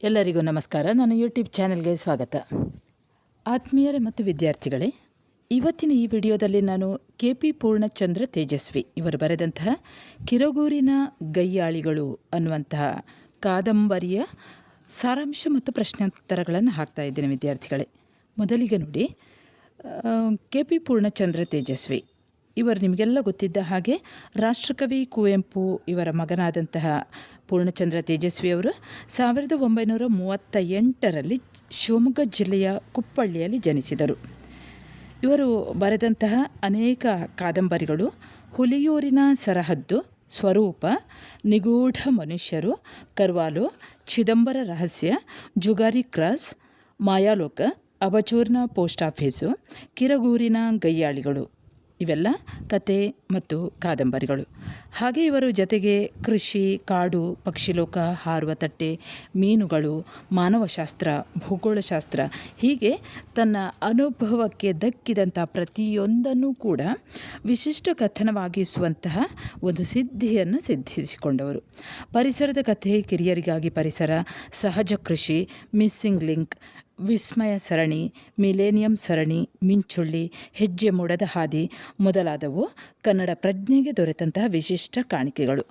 ಎಲ್ಲರಿಗೂ ನಮಸ್ಕಾರ. ನನ್ನ ಯೂಟ್ಯೂಬ್ ಚಾನೆಲ್ಗೆ ಸ್ವಾಗತ. ಆತ್ಮೀಯರೇ ಮತ್ತು ವಿದ್ಯಾರ್ಥಿಗಳೇ, ಇವತ್ತಿನ ಈ ವಿಡಿಯೋದಲ್ಲಿ ನಾನು ಕೆ ಪಿ ಪೂರ್ಣಚಂದ್ರ ತೇಜಸ್ವಿ ಇವರು ಬರೆದಂತಹ ಕಿರಗೂರಿನ ಗಯ್ಯಾಳಿಗಳು ಅನ್ನುವಂತಹ ಕಾದಂಬರಿಯ ಸಾರಾಂಶ ಮತ್ತು ಪ್ರಶ್ನೋತ್ತರಗಳನ್ನು ಹಾಕ್ತಾ ಇದ್ದೇನೆ ವಿದ್ಯಾರ್ಥಿಗಳೇ. ಮೊದಲಿಗೆ ನೋಡಿ ಕೆ ಪಿ ಪೂರ್ಣಚಂದ್ರ ತೇಜಸ್ವಿ ಇವರು ನಿಮಗೆಲ್ಲ ಗೊತ್ತಿದ್ದ ಹಾಗೆ ರಾಷ್ಟ್ರಕವಿ ಕುವೆಂಪು ಇವರ ಮಗನಾದಂತಹ ಪೂರ್ಣಚಂದ್ರ ತೇಜಸ್ವಿಯವರು ಸಾವಿರದ ಒಂಬೈನೂರ ಮೂವತ್ತ ಎಂಟರಲ್ಲಿ ಶಿವಮೊಗ್ಗ ಜಿಲ್ಲೆಯ ಕುಪ್ಪಳ್ಳಿಯಲ್ಲಿ ಜನಿಸಿದರು. ಇವರು ಬರೆದಂತಹ ಅನೇಕ ಕಾದಂಬರಿಗಳು ಹುಲಿಯೂರಿನ ಸರಹದ್ದು, ಸ್ವರೂಪ, ನಿಗೂಢ ಮನುಷ್ಯರು, ಕರ್ವಾಲು, ಚಿದಂಬರ ರಹಸ್ಯ, ಜುಗಾರಿ ಕ್ರಾಸ್, ಮಾಯಾಲೋಕ, ಅಬಚೂರ್ನ ಪೋಸ್ಟ್ ಆಫೀಸು, ಕಿರಗೂರಿನ ಗಯ್ಯಾಳಿಗಳು ಇವೆಲ್ಲ ಕತೆ ಮತ್ತು ಕಾದಂಬರಿಗಳು. ಹಾಗೆ ಇವರು ಜೊತೆಗೆ ಕೃಷಿ, ಕಾಡು, ಪಕ್ಷಿಲೋಕ, ಹಾರುವ ತಟ್ಟೆ, ಮೀನುಗಳು, ಮಾನವಶಾಸ್ತ್ರ, ಭೂಗೋಳಶಾಸ್ತ್ರ, ಹೀಗೆ ತನ್ನ ಅನುಭವಕ್ಕೆ ದಕ್ಕಿದಂಥ ಪ್ರತಿಯೊಂದನ್ನು ಕೂಡ ವಿಶಿಷ್ಟ ಕಥನವಾಗಿಸುವಂತಹ ಒಂದು ಸಿದ್ಧಿಯನ್ನು ಸಿದ್ಧಿಸಿಕೊಂಡವರು. ಪರಿಸರದ ಕಥೆ ಕಿರಿಯರಿಗಾಗಿ ಪರಿಸರ, ಸಹಜ ಕೃಷಿ, ಮಿಸ್ಸಿಂಗ್ ಲಿಂಕ್ ವಿಸ್ಮಯ ಸರಣಿ, ಮಿಲೇನಿಯಂ ಸರಣಿ, ಮಿಂಚುಳ್ಳಿ, ಹೆಜ್ಜೆ ಮೂಡದ ಹಾದಿ ಮೊದಲಾದವು ಕನ್ನಡ ಪ್ರಜ್ಞೆಗೆ ದೊರೆತಂತಹ ವಿಶಿಷ್ಟ ಕಾಣಿಕೆಗಳು.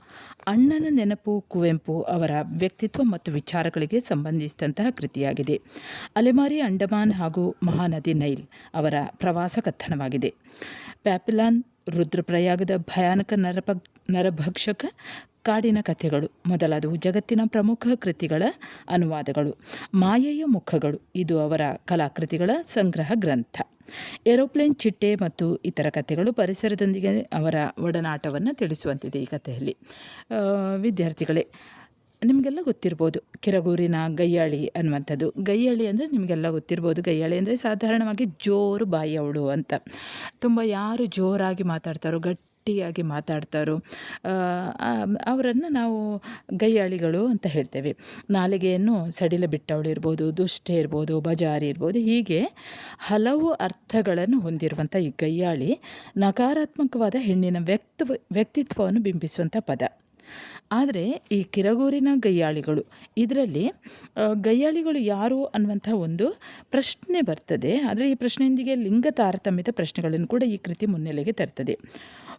ಅಣ್ಣನ ನೆನಪು, ಕುವೆಂಪು ಅವರ ವ್ಯಕ್ತಿತ್ವ ಮತ್ತು ವಿಚಾರಗಳಿಗೆ ಸಂಬಂಧಿಸಿದಂತಹ ಕೃತಿಯಾಗಿದೆ. ಅಲೆಮಾರಿ ಅಂಡಮಾನ್ ಹಾಗೂ ಮಹಾನದಿ ನೈಲ್ ಅವರ ಪ್ರವಾಸ ಕಥನವಾಗಿದೆ. ಪ್ಯಾಪಿಲಾನ್ ರುದ್ರಪ್ರಯಾಗದ ಭಯಾನಕ ನರಪ, ನರಭಕ್ಷಕ ಕಾಡಿನ ಕಥೆಗಳು. ಮೊದಲಾದವು ಜಗತ್ತಿನ ಪ್ರಮುಖ ಕೃತಿಗಳ ಅನುವಾದಗಳು. ಮಾಯೆಯ ಮುಖಗಳು. ಇದು ಅವರ ಕಲಾಕೃತಿಗಳ ಸಂಗ್ರಹ ಗ್ರಂಥ. ಏರೋಪ್ಲೇನ್ ಚಿಟ್ಟೆ ಮತ್ತು ಇತರ ಕಥೆಗಳು ಪರಿಸರದೊಂದಿಗೆ ಅವರ ಒಡನಾಟವನ್ನು ತಿಳಿಸುವಂತಿದೆ ಈ ಕಥೆಯಲ್ಲಿ. ವಿದ್ಯಾರ್ಥಿಗಳೇ, ನಿಮಗೆಲ್ಲ ಗೊತ್ತಿರ್ಬೋದು, ಕಿರಗೂರಿನ ಗಯ್ಯಾಳಿ ಅನ್ನುವಂಥದ್ದು. ಗಯ್ಯಾಳಿ ಅಂದರೆ ನಿಮಗೆಲ್ಲ ಗೊತ್ತಿರ್ಬೋದು ಗಯ್ಯಾಳಿ ಅಂದರೆ ಸಾಧಾರಣವಾಗಿ ಜೋರು ಬಾಯಿ ಅವಳು ಅಂತ. ತುಂಬ ಯಾರು ಜೋರಾಗಿ ಮಾತಾಡ್ತಾರೋ ಗಟ್ಟಿಯಾಗಿ ಮಾತಾಡ್ತಾರೋ ಅವರನ್ನು ನಾವು ಗೈಯಾಳಿಗಳು ಅಂತ ಹೇಳ್ತೇವೆ. ನಾಲಿಗೆಯನ್ನು ಸಡಿಲ ಬಿಟ್ಟವಳು ಇರ್ಬೋದು, ದುಷ್ಟೆ ಇರ್ಬೋದು, ಬಜಾರಿ ಇರ್ಬೋದು, ಹೀಗೆ ಹಲವು ಅರ್ಥಗಳನ್ನು ಹೊಂದಿರುವಂಥ ಈ ಗೈಯಾಳಿ ನಕಾರಾತ್ಮಕವಾದ ಹೆಣ್ಣಿನ ವ್ಯಕ್ತ ವ್ಯಕ್ತಿತ್ವವನ್ನು ಬಿಂಬಿಸುವಂಥ ಪದ. ಆದರೆ ಈ ಕಿರಗೂರಿನ ಗಯ್ಯಾಳಿಗಳು ಇದರಲ್ಲಿ ಗಯ್ಯಾಳಿಗಳು ಯಾರು ಅನ್ನುವಂಥ ಒಂದು ಪ್ರಶ್ನೆ ಬರ್ತದೆ. ಆದರೆ ಈ ಪ್ರಶ್ನೆಯೊಂದಿಗೆ ಲಿಂಗ ತಾರತಮ್ಯದ ಪ್ರಶ್ನೆಗಳನ್ನು ಕೂಡ ಈ ಕೃತಿ ಮುನ್ನೆಲೆಗೆ ತರ್ತದೆ.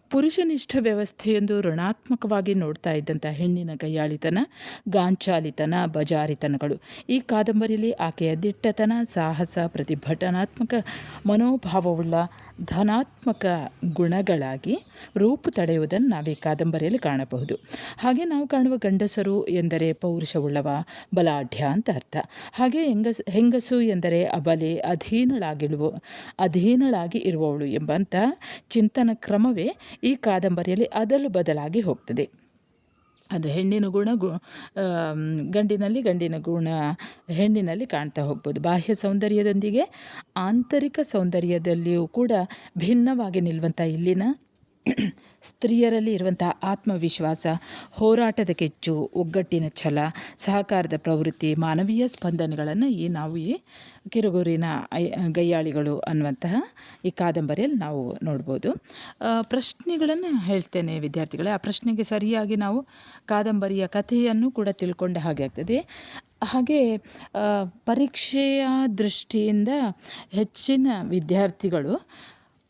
ಪುರುಷನಿಷ್ಠ ವ್ಯವಸ್ಥೆಯೊಂದು ಋಣಾತ್ಮಕವಾಗಿ ನೋಡ್ತಾ ಇದ್ದಂಥ ಹೆಣ್ಣಿನ ಗಯ್ಯಾಳಿತನ ಗಾಂಚಾಲಿತನ, ಬಜಾರಿತನಗಳು, ಈ ಕಾದಂಬರಿಯಲ್ಲಿ ಆಕೆಯ ದಿಟ್ಟತನ, ಸಾಹಸ, ಪ್ರತಿಭಟನಾತ್ಮಕ ಮನೋಭಾವವುಳ್ಳ ಧನಾತ್ಮಕ ಗುಣಗಳಾಗಿ ರೂಪು ತಡೆಯುವುದನ್ನು ನಾವು ಕಾದಂಬರಿಯಲ್ಲಿ ಕಾಣಬಹುದು. ಹಾಗೆ ನಾವು ಕಾಣುವ ಗಂಡಸರು ಎಂದರೆ ಪೌರುಷವುಳ್ಳವ, ಬಲಾಢ್ಯ ಅಂತ ಅರ್ಥ. ಹಾಗೆ ಹೆಂಗಸ್, ಹೆಂಗಸು ಎಂದರೆ ಅಬಲೆ, ಅಧೀನಳಾಗಿಳುವ, ಅಧೀನಳಾಗಿ ಇರುವವಳು ಎಂಬಂಥ ಚಿಂತನ ಕ್ರಮವೇ ಈ ಕಾದಂಬರಿಯಲ್ಲಿ ಅದಲು ಬದಲಾಗಿ ಹೋಗ್ತದೆ. ಅಂದರೆ ಹೆಣ್ಣಿನ ಗುಣ ಗು ಗಂಡಿನಲ್ಲಿ ಗಂಡಿನ ಗುಣ ಹೆಣ್ಣಿನಲ್ಲಿ ಕಾಣ್ತಾ ಹೋಗ್ಬೋದು. ಬಾಹ್ಯ ಸೌಂದರ್ಯದೊಂದಿಗೆ ಆಂತರಿಕ ಸೌಂದರ್ಯದಲ್ಲಿಯೂ ಕೂಡ ಭಿನ್ನವಾಗಿ ನಿಲ್ಲುವಂಥ ಇಲ್ಲಿನ ಸ್ತ್ರೀಯರಲ್ಲಿ ಇರುವಂತಹ ಆತ್ಮವಿಶ್ವಾಸ, ಹೋರಾಟದ ಕೆಚ್ಚು ಒಗ್ಗಟ್ಟಿನ ಛಲ, ಸಹಕಾರದ ಪ್ರವೃತ್ತಿ, ಮಾನವೀಯ ಸ್ಪಂದನೆಗಳನ್ನು ಈ ನಾವು ಈ ಕಿರುಗೂರಿನ ಐ ಗಯ್ಯಾಳಿಗಳು ಅನ್ನುವಂತಹ ಈ ಕಾದಂಬರಿಯಲ್ಲಿ ನಾವು ನೋಡ್ಬೋದು. ಪ್ರಶ್ನೆಗಳನ್ನು ಹೇಳ್ತೇನೆ ವಿದ್ಯಾರ್ಥಿಗಳೇ. ಆ ಪ್ರಶ್ನೆಗೆ ಸರಿಯಾಗಿ ನಾವು ಕಾದಂಬರಿಯ ಕಥೆಯನ್ನು ಕೂಡ ತಿಳ್ಕೊಂಡ ಹಾಗೆ ಆಗ್ತದೆ. ಹಾಗೆ ಪರೀಕ್ಷೆಯ ದೃಷ್ಟಿಯಿಂದ ಹೆಚ್ಚಿನ ವಿದ್ಯಾರ್ಥಿಗಳು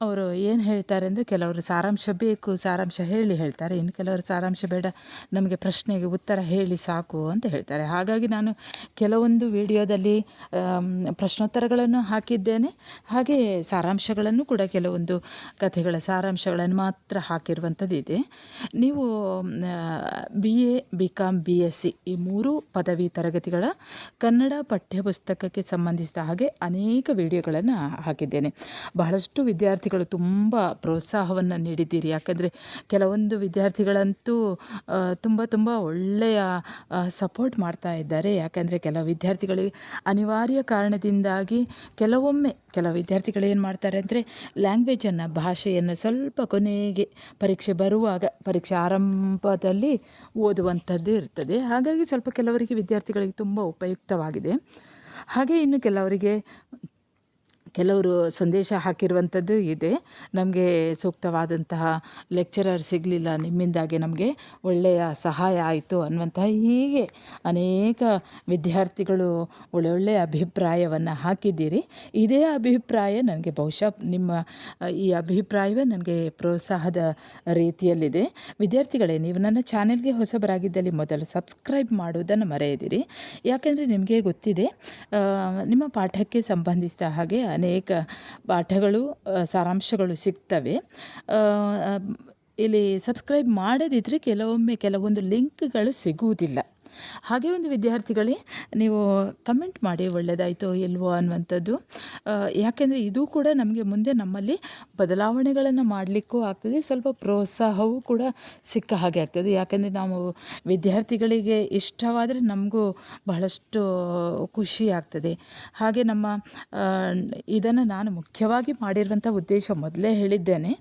ಅವರು ಏನು ಹೇಳ್ತಾರೆ ಅಂದರೆ ಕೆಲವರು ಸಾರಾಂಶ ಬೇಕು, ಸಾರಾಂಶ ಹೇಳಿ ಹೇಳ್ತಾರೆ. ಇನ್ನು ಕೆಲವರು ಸಾರಾಂಶ ಬೇಡ, ನಮಗೆ ಪ್ರಶ್ನೆಗೆ ಉತ್ತರ ಹೇಳಿ ಸಾಕು ಅಂತ ಹೇಳ್ತಾರೆ. ಹಾಗಾಗಿ ನಾನು ಕೆಲವೊಂದು ವಿಡಿಯೋದಲ್ಲಿ ಪ್ರಶ್ನೋತ್ತರಗಳನ್ನು ಹಾಕಿದ್ದೇನೆ. ಹಾಗೆ ಸಾರಾಂಶಗಳನ್ನು ಕೂಡ ಕೆಲವೊಂದು ಕಥೆಗಳ ಸಾರಾಂಶಗಳನ್ನು ಮಾತ್ರ ಹಾಕಿರುವಂಥದ್ದು ಇದೆ. ನೀವು B A B com B S C ಈ ಮೂರು ಪದವಿ ತರಗತಿಗಳ ಕನ್ನಡ ಪಠ್ಯಪುಸ್ತಕಕ್ಕೆ ಸಂಬಂಧಿಸಿದ ಹಾಗೆ ಅನೇಕ ವಿಡಿಯೋಗಳನ್ನು ಹಾಕಿದ್ದೇನೆ. ಬಹಳಷ್ಟು ವಿದ್ಯಾರ್ಥಿ ವಿದ್ಯಾರ್ಥಿಗಳು ತುಂಬ ಪ್ರೋತ್ಸಾಹವನ್ನು ನೀಡಿದ್ದೀರಿ. ಯಾಕಂದರೆ ಕೆಲವೊಂದು ವಿದ್ಯಾರ್ಥಿಗಳಂತೂ ತುಂಬ ತುಂಬ ಒಳ್ಳೆಯ ಸಪೋರ್ಟ್ ಮಾಡ್ತಾ ಇದ್ದಾರೆ. ಯಾಕಂದರೆ ಕೆಲವು ವಿದ್ಯಾರ್ಥಿಗಳಿಗೆ ಅನಿವಾರ್ಯ ಕಾರಣದಿಂದಾಗಿ ಕೆಲವೊಮ್ಮೆ ಕೆಲವು ವಿದ್ಯಾರ್ಥಿಗಳು ಏನು ಮಾಡ್ತಾರೆ ಅಂದರೆ ಲ್ಯಾಂಗ್ವೇಜನ್ನು ಭಾಷೆಯನ್ನು ಸ್ವಲ್ಪ ಕೊನೆಗೆ ಪರೀಕ್ಷೆ ಬರುವಾಗ, ಪರೀಕ್ಷೆ ಆರಂಭದಲ್ಲಿ ಓದುವಂಥದ್ದು ಇರ್ತದೆ. ಹಾಗಾಗಿ ಸ್ವಲ್ಪ ಕೆಲವರಿಗೆ ವಿದ್ಯಾರ್ಥಿಗಳಿಗೆ ತುಂಬ ಉಪಯುಕ್ತವಾಗಿದೆ. ಹಾಗೆ ಇನ್ನು ಕೆಲವರಿಗೆ ಕೆಲವರು ಸಂದೇಶ ಹಾಕಿರುವಂಥದ್ದು ಇದೆ. ನಮಗೆ ಸೂಕ್ತವಾದಂತಹ ಲೆಕ್ಚರರ್ ಸಿಗಲಿಲ್ಲ. ನಿಮ್ಮಿಂದಾಗಿ ನಮಗೆ ಒಳ್ಳೆಯ ಸಹಾಯ ಆಯಿತು ಅನ್ನುವಂತಹ ಹೀಗೆ ಅನೇಕ ವಿದ್ಯಾರ್ಥಿಗಳು ಒಳ್ಳೊಳ್ಳೆಯ ಅಭಿಪ್ರಾಯವನ್ನು ಹಾಕಿದ್ದೀರಿ. ಇದೇ ಅಭಿಪ್ರಾಯ ನನಗೆ ಬಹುಶಃ ನಿಮ್ಮ, ಈ ಅಭಿಪ್ರಾಯವೇ ನನಗೆ ಪ್ರೋತ್ಸಾಹದ ರೀತಿಯಲ್ಲಿದೆ. ವಿದ್ಯಾರ್ಥಿಗಳೇ, ನೀವು ನನ್ನ ಚಾನೆಲ್ಗೆ ಹೊಸಬರಾಗಿದ್ದಲ್ಲಿ ಮೊದಲು ಸಬ್ಸ್ಕ್ರೈಬ್ ಮಾಡುವುದನ್ನು ಮರೆಯದಿರಿ. ಯಾಕೆಂದರೆ ನಿಮಗೆ ಗೊತ್ತಿದೆ ನಿಮ್ಮ ಪಾಠಕ್ಕೆ ಸಂಬಂಧಿಸಿದ ಹಾಗೆ ಅನೇಕ ಪಾಠಗಳು ಸಾರಾಂಶಗಳು ಸಿಗ್ತವೆ. ಇಲ್ಲಿ ಸಬ್ಸ್ಕ್ರೈಬ್ ಮಾಡದಿದ್ದರೆ ಕೆಲವೊಮ್ಮೆ ಕೆಲವೊಂದು ಲಿಂಕ್ಗಳು ಸಿಗುವುದಿಲ್ಲ. ಹಾಗೆ ಒಂದು ವಿದ್ಯಾರ್ಥಿಗಳೇ, ನೀವು ಕಮೆಂಟ್ ಮಾಡಿ ಒಳ್ಳೆಯದಾಯಿತು ಇಲ್ವೋ ಅನ್ನುವಂಥದ್ದು. ಯಾಕೆಂದರೆ ಇದು ಕೂಡ ನಮಗೆ ಮುಂದೆ ನಮ್ಮಲ್ಲಿ ಬದಲಾವಣೆಗಳನ್ನು ಮಾಡಲಿಕ್ಕೂ ಆಗ್ತದೆ, ಸ್ವಲ್ಪ ಪ್ರೋತ್ಸಾಹವೂ ಕೂಡ ಸಿಕ್ಕ ಹಾಗೆ ಆಗ್ತದೆ. ಯಾಕೆಂದರೆ ನಾವು ವಿದ್ಯಾರ್ಥಿಗಳಿಗೆ ಇಷ್ಟವಾದರೆ ನಮಗೂ ಬಹಳಷ್ಟು ಖುಷಿ ಆಗ್ತದೆ. ಹಾಗೆ ನಮ್ಮ ಇದನ್ನು ನಾನು ಮುಖ್ಯವಾಗಿ ಮಾಡಿರುವಂಥ ಉದ್ದೇಶ ಮೊದಲೇ ಹೇಳಿದ್ದೇನೆ.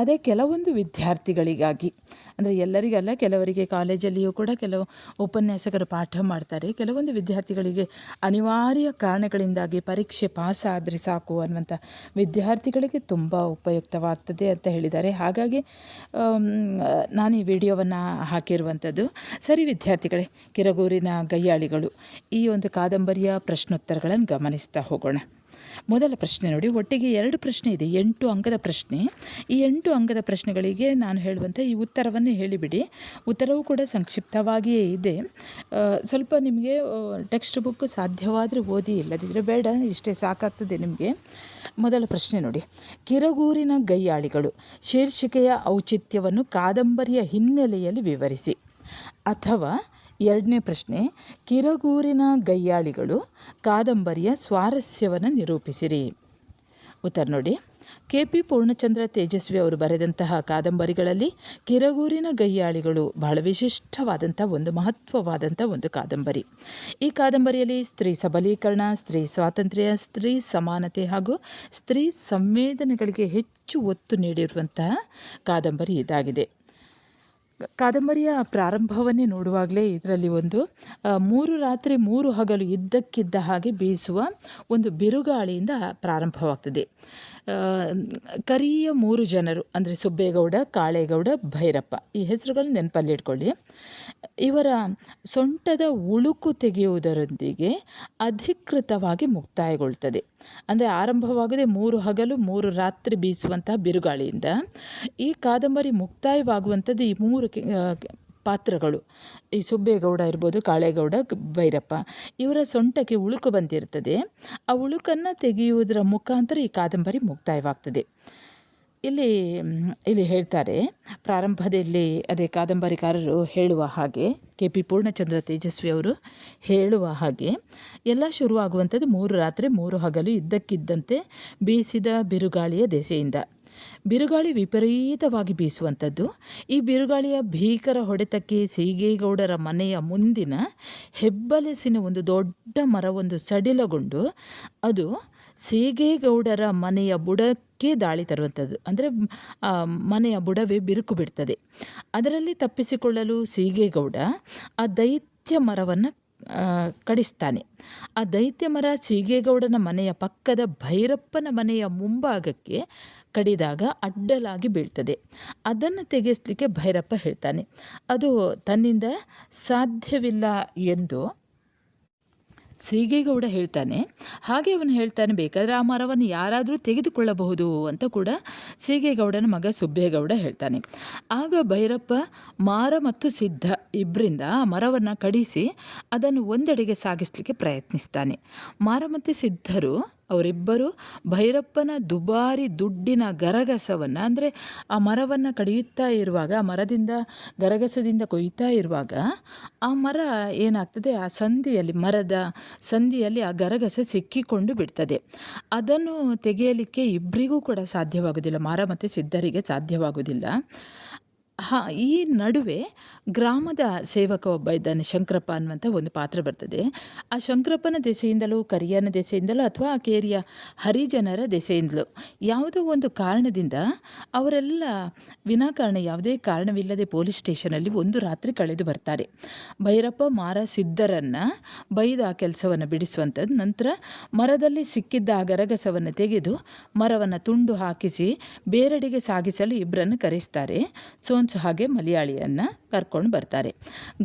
ಅದೇ ಕೆಲವೊಂದು ವಿದ್ಯಾರ್ಥಿಗಳಿಗಾಗಿ. ಅಂದರೆ ಎಲ್ಲರಿಗಲ್ಲ, ಕೆಲವರಿಗೆ ಕಾಲೇಜಲ್ಲಿಯೂ ಕೂಡ ಕೆಲವು ಉಪನ್ಯಾಸಕರು ಪಾಠ ಮಾಡ್ತಾರೆ. ಕೆಲವೊಂದು ವಿದ್ಯಾರ್ಥಿಗಳಿಗೆ ಅನಿವಾರ್ಯ ಕಾರಣಗಳಿಂದಾಗಿ ಪರೀಕ್ಷೆ ಪಾಸ್ ಆದರೆ ಸಾಕು ಅನ್ನುವಂಥ ವಿದ್ಯಾರ್ಥಿಗಳಿಗೆ ತುಂಬ ಉಪಯುಕ್ತವಾಗ್ತದೆ ಅಂತ ಹೇಳಿದ್ದಾರೆ. ಹಾಗಾಗಿ ನಾನು ಈ ವಿಡಿಯೋವನ್ನು ಹಾಕಿರುವಂಥದ್ದು, ಸರಿ ವಿದ್ಯಾರ್ಥಿಗಳೇ, ಕಿರಗೂರಿನ ಗಯ್ಯಾಳಿಗಳು ಈ ಒಂದು ಕಾದಂಬರಿಯ ಪ್ರಶ್ನೋತ್ತರಗಳನ್ನು ಗಮನಿಸ್ತಾ ಹೋಗೋಣ. ಮೊದಲ ಪ್ರಶ್ನೆ ನೋಡಿ, ಒಟ್ಟಿಗೆ ಎರಡು ಪ್ರಶ್ನೆ ಇದೆ, ಎಂಟು ಅಂಕದ ಪ್ರಶ್ನೆ. ಈ ಎಂಟು ಅಂಕದ ಪ್ರಶ್ನೆಗಳಿಗೆ ನಾನು ಹೇಳುವಂಥ ಈ ಉತ್ತರವನ್ನು ಹೇಳಿಬಿಡಿ. ಉತ್ತರವೂ ಕೂಡ ಸಂಕ್ಷಿಪ್ತವಾಗಿಯೇ ಇದೆ. ಸ್ವಲ್ಪ ನಿಮಗೆ ಟೆಕ್ಸ್ಟ್ ಬುಕ್ ಸಾಧ್ಯವಾದರೆ ಓದಿ ಇಲ್ಲದಿದ್ದರೆ ಬೇಡ, ಇಷ್ಟೇ ಸಾಕಾಗ್ತದೆ ನಿಮಗೆ. ಮೊದಲ ಪ್ರಶ್ನೆ ನೋಡಿ, ಕಿರಗೂರಿನ ಗಯ್ಯಾಳಿಗಳು ಶೀರ್ಷಿಕೆಯ ಔಚಿತ್ಯವನ್ನು ಕಾದಂಬರಿಯ ಹಿನ್ನೆಲೆಯಲ್ಲಿ ವಿವರಿಸಿ. ಅಥವಾ ಎರಡನೇ ಪ್ರಶ್ನೆ, ಕಿರಗೂರಿನ ಗಯ್ಯಾಳಿಗಳು ಕಾದಂಬರಿಯ ಸ್ವಾರಸ್ಯವನ್ನು ನಿರೂಪಿಸಿರಿ. ಉತ್ತರ ನೋಡಿ ಕೆ ಪಿ ಪೂರ್ಣಚಂದ್ರ ತೇಜಸ್ವಿ ಅವರು ಬರೆದಂತಹ ಕಾದಂಬರಿಗಳಲ್ಲಿ ಕಿರಗೂರಿನ ಗಯ್ಯಾಳಿಗಳು ಬಹಳ ವಿಶಿಷ್ಟವಾದಂಥ ಒಂದು ಮಹತ್ವವಾದಂಥ ಒಂದು ಕಾದಂಬರಿ. ಈ ಕಾದಂಬರಿಯಲ್ಲಿ ಸ್ತ್ರೀ ಸಬಲೀಕರಣ, ಸ್ತ್ರೀ ಸ್ವಾತಂತ್ರ್ಯ, ಸ್ತ್ರೀ ಸಮಾನತೆ ಹಾಗೂ ಸ್ತ್ರೀ ಸಂವೇದನೆಗಳಿಗೆ ಹೆಚ್ಚು ಒತ್ತು ನೀಡಿರುವಂತಹ ಕಾದಂಬರಿ ಇದಾಗಿದೆ. ಕಾದಂಬರಿಯ ಪ್ರಾರಂಭವನ್ನೇ ನೋಡುವಾಗಲೇ ಇದರಲ್ಲಿ ಒಂದು ಮೂರು ರಾತ್ರಿ ಮೂರು ಹಗಲು ಇದ್ದಕ್ಕಿದ್ದ ಹಾಗೆ ಬೀಸುವ ಒಂದು ಬಿರುಗಾಳಿಯಿಂದ ಪ್ರಾರಂಭವಾಗ್ತದೆ. ಕರಿಯ ಮೂರು ಜನರು, ಅಂದರೆ ಸುಬ್ಬೇಗೌಡ, ಕಾಳೇಗೌಡ, ಭೈರಪ್ಪ. ಈ ಹೆಸರುಗಳು ನೆನಪಲ್ಲಿಟ್ಕೊಳ್ಳಿ ಇವರ ಸೊಂಟದ ಉಳುಕು ತೆಗೆಯುವುದರೊಂದಿಗೆ ಅಧಿಕೃತವಾಗಿ ಮುಕ್ತಾಯಗೊಳ್ತದೆ. ಅಂದರೆ ಆರಂಭವಾಗದೆ ಮೂರು ಹಗಲು, ಮೂರು ರಾತ್ರಿ ಬೀಸುವಂತಹ ಬಿರುಗಾಳಿಯಿಂದ ಈ ಕಾದಂಬರಿ ಮುಕ್ತಾಯವಾಗುವಂಥದ್ದು ಈ ಮೂರು ಪಾತ್ರಗಳು. ಈ ಸುಬ್ಬೇಗೌಡ ಇರ್ಬೋದು, ಕಾಳೇಗೌಡ, ಭೈರಪ್ಪ ಇವರ ಸೊಂಟಕ್ಕೆ ಉಳುಕು ಬಂದಿರ್ತದೆ ಆ ಉಳುಕನ್ನು ತೆಗೆಯುವುದರ ಮುಖಾಂತರ ಈ ಕಾದಂಬರಿ ಮುಕ್ತಾಯವಾಗ್ತದೆ. ಇಲ್ಲಿ ಇಲ್ಲಿ ಹೇಳ್ತಾರೆ, ಪ್ರಾರಂಭದಲ್ಲಿ ಅದೇ ಕಾದಂಬರಿಕಾರರು ಹೇಳುವ ಹಾಗೆ, ಕೆ ಪಿ ಪೂರ್ಣಚಂದ್ರ ತೇಜಸ್ವಿ ಅವರು ಹೇಳುವ ಹಾಗೆ, ಎಲ್ಲ ಶುರುವಾಗುವಂಥದ್ದು ಮೂರು ರಾತ್ರಿ, ಮೂರು ಹಗಲು ಇದ್ದಕ್ಕಿದ್ದಂತೆ ಬೀಸಿದ ಬಿರುಗಾಳಿಯ ದೆಸೆಯಿಂದ. ಬಿರುಗಾಳಿ ವಿಪರೀತವಾಗಿ ಬೀಸುವಂಥದ್ದು. ಈ ಬಿರುಗಾಳಿಯ ಭೀಕರ ಹೊಡೆತಕ್ಕೆ ಸೀಗೇಗೌಡರ ಮನೆಯ ಮುಂದಿನ ಹೆಬ್ಬಲಸಿನ ಒಂದು ದೊಡ್ಡ ಮರವೊಂದು ಸಡಿಲಗೊಂಡು ಅದು ಸೀಗೇಗೌಡರ ಮನೆಯ ಬುಡಕ್ಕೆ ದಾಳಿ ತರುವಂಥದ್ದು. ಅಂದರೆ ಮನೆಯ ಬುಡವೇ ಬಿರುಕು ಬಿಡ್ತದೆ. ಅದರಲ್ಲಿ ತಪ್ಪಿಸಿಕೊಳ್ಳಲು ಸೀಗೇಗೌಡ ಆ ದೈತ್ಯ ಮರವನ್ನು ಕಡಿಸ್ತಾನೆ. ಆ ದೈತ್ಯ ಮರ ಸೀಗೇಗೌಡನ ಮನೆಯ ಪಕ್ಕದ ಭೈರಪ್ಪನ ಮನೆಯ ಮುಂಭಾಗಕ್ಕೆ ಕಡಿದಾಗ ಅಡ್ಡಲಾಗಿ ಬೀಳ್ತದೆ. ಅದನ್ನು ತೆಗೆಸಲಿಕ್ಕೆ ಭೈರಪ್ಪ ಹೇಳ್ತಾನೆ. ಅದು ತನ್ನಿಂದ ಸಾಧ್ಯವಿಲ್ಲ ಎಂದು ಸೀಗೇಗೌಡ ಹೇಳ್ತಾನೆ, ಹಾಗೆ ಅವನು ಹೇಳ್ತಾನೆ, ಬೇಕಾದರೆ ಆ ಮರವನ್ನು ಯಾರಾದರೂ ತೆಗೆದುಕೊಳ್ಳಬಹುದು ಅಂತ ಕೂಡ ಸೀಗೇಗೌಡನ ಮಗ ಸುಬ್ಬೇಗೌಡ ಹೇಳ್ತಾನೆ. ಆಗ ಭೈರಪ್ಪ, ಮಾರ ಮತ್ತು ಸಿದ್ಧ ಇಬ್ಬರಿಂದ ಆ ಮರವನ್ನು ಕಡಿಸಿ ಅದನ್ನು ಒಂದೆಡೆಗೆ ಸಾಗಿಸಲಿಕ್ಕೆ ಪ್ರಯತ್ನಿಸ್ತಾನೆ. ಮಾರ ಮತ್ತು ಸಿದ್ಧರು ಅವರಿಬ್ಬರು ಭೈರಪ್ಪನ ದುಬಾರಿ ದುಡ್ಡಿನ ಗರಗಸವನ್ನು, ಅಂದರೆ ಆ ಮರವನ್ನು ಕಡಿಯುತ್ತಾ ಇರುವಾಗ, ಆ ಮರದಿಂದ ಗರಗಸದಿಂದ ಕೊಯ್ತಾ ಇರುವಾಗ, ಆ ಮರ ಏನಾಗ್ತದೆ? ಆ ಸಂದಿಯಲ್ಲಿ, ಮರದ ಸಂದಿಯಲ್ಲಿ ಆ ಗರಗಸ ಸಿಕ್ಕಿಕೊಂಡು ಬಿಡ್ತದೆ. ಅದನ್ನು ತೆಗೆಯಲಿಕ್ಕೆ ಇಬ್ಬರಿಗೂ ಕೂಡ ಸಾಧ್ಯವಾಗುವುದಿಲ್ಲ ಮಾರ ಮತ್ತು ಸಿದ್ಧರಿಗೆ ಸಾಧ್ಯವಾಗುವುದಿಲ್ಲ ಹಾಂ, ಈ ನಡುವೆ ಗ್ರಾಮದ ಸೇವಕ ಒಬ್ಬ ಇದ್ದಾನೆ, ಶಂಕರಪ್ಪ ಅನ್ನುವಂಥ ಒಂದು ಪಾತ್ರ ಬರ್ತದೆ. ಆ ಶಂಕರಪ್ಪನ ದೆಸೆಯಿಂದಲೂ, ಕರಿಯನ ದೆಸೆಯಿಂದಲೋ ಅಥವಾ ಆ ಕೇರಿಯ ಹರಿಜನರ ದೆಸೆಯಿಂದಲೂ ಯಾವುದೋ ಒಂದು ಕಾರಣದಿಂದ ಅವರೆಲ್ಲ ವಿನಾಕಾರಣ ಯಾವುದೇ ಕಾರಣವಿಲ್ಲದೆ ಪೊಲೀಸ್ ಸ್ಟೇಷನಲ್ಲಿ ಒಂದು ರಾತ್ರಿ ಕಳೆದು ಬರ್ತಾರೆ. ಭೈರಪ್ಪ ಮಾರ ಸಿದ್ಧರನ್ನು ಬೈದು ಆ ಕೆಲಸವನ್ನು ಬಿಡಿಸುವಂಥದ್ದು ನಂತರ ಮರದಲ್ಲಿ ಸಿಕ್ಕಿದ್ದ ಆ ಗರಗಸವನ್ನು ತೆಗೆದು ಮರವನ್ನು ತುಂಡು ಹಾಕಿಸಿ ಬೇರೆಡೆಗೆ ಸಾಗಿಸಲು ಇಬ್ಬರನ್ನು ಕರೆಸ್ತಾರೆ. ಸೋನ್ಸು ಹಾಗೆ ಮಲಯಾಳಿಯನ್ನು ಕರ್ಕೊಂಡು ಬರ್ತಾರೆ.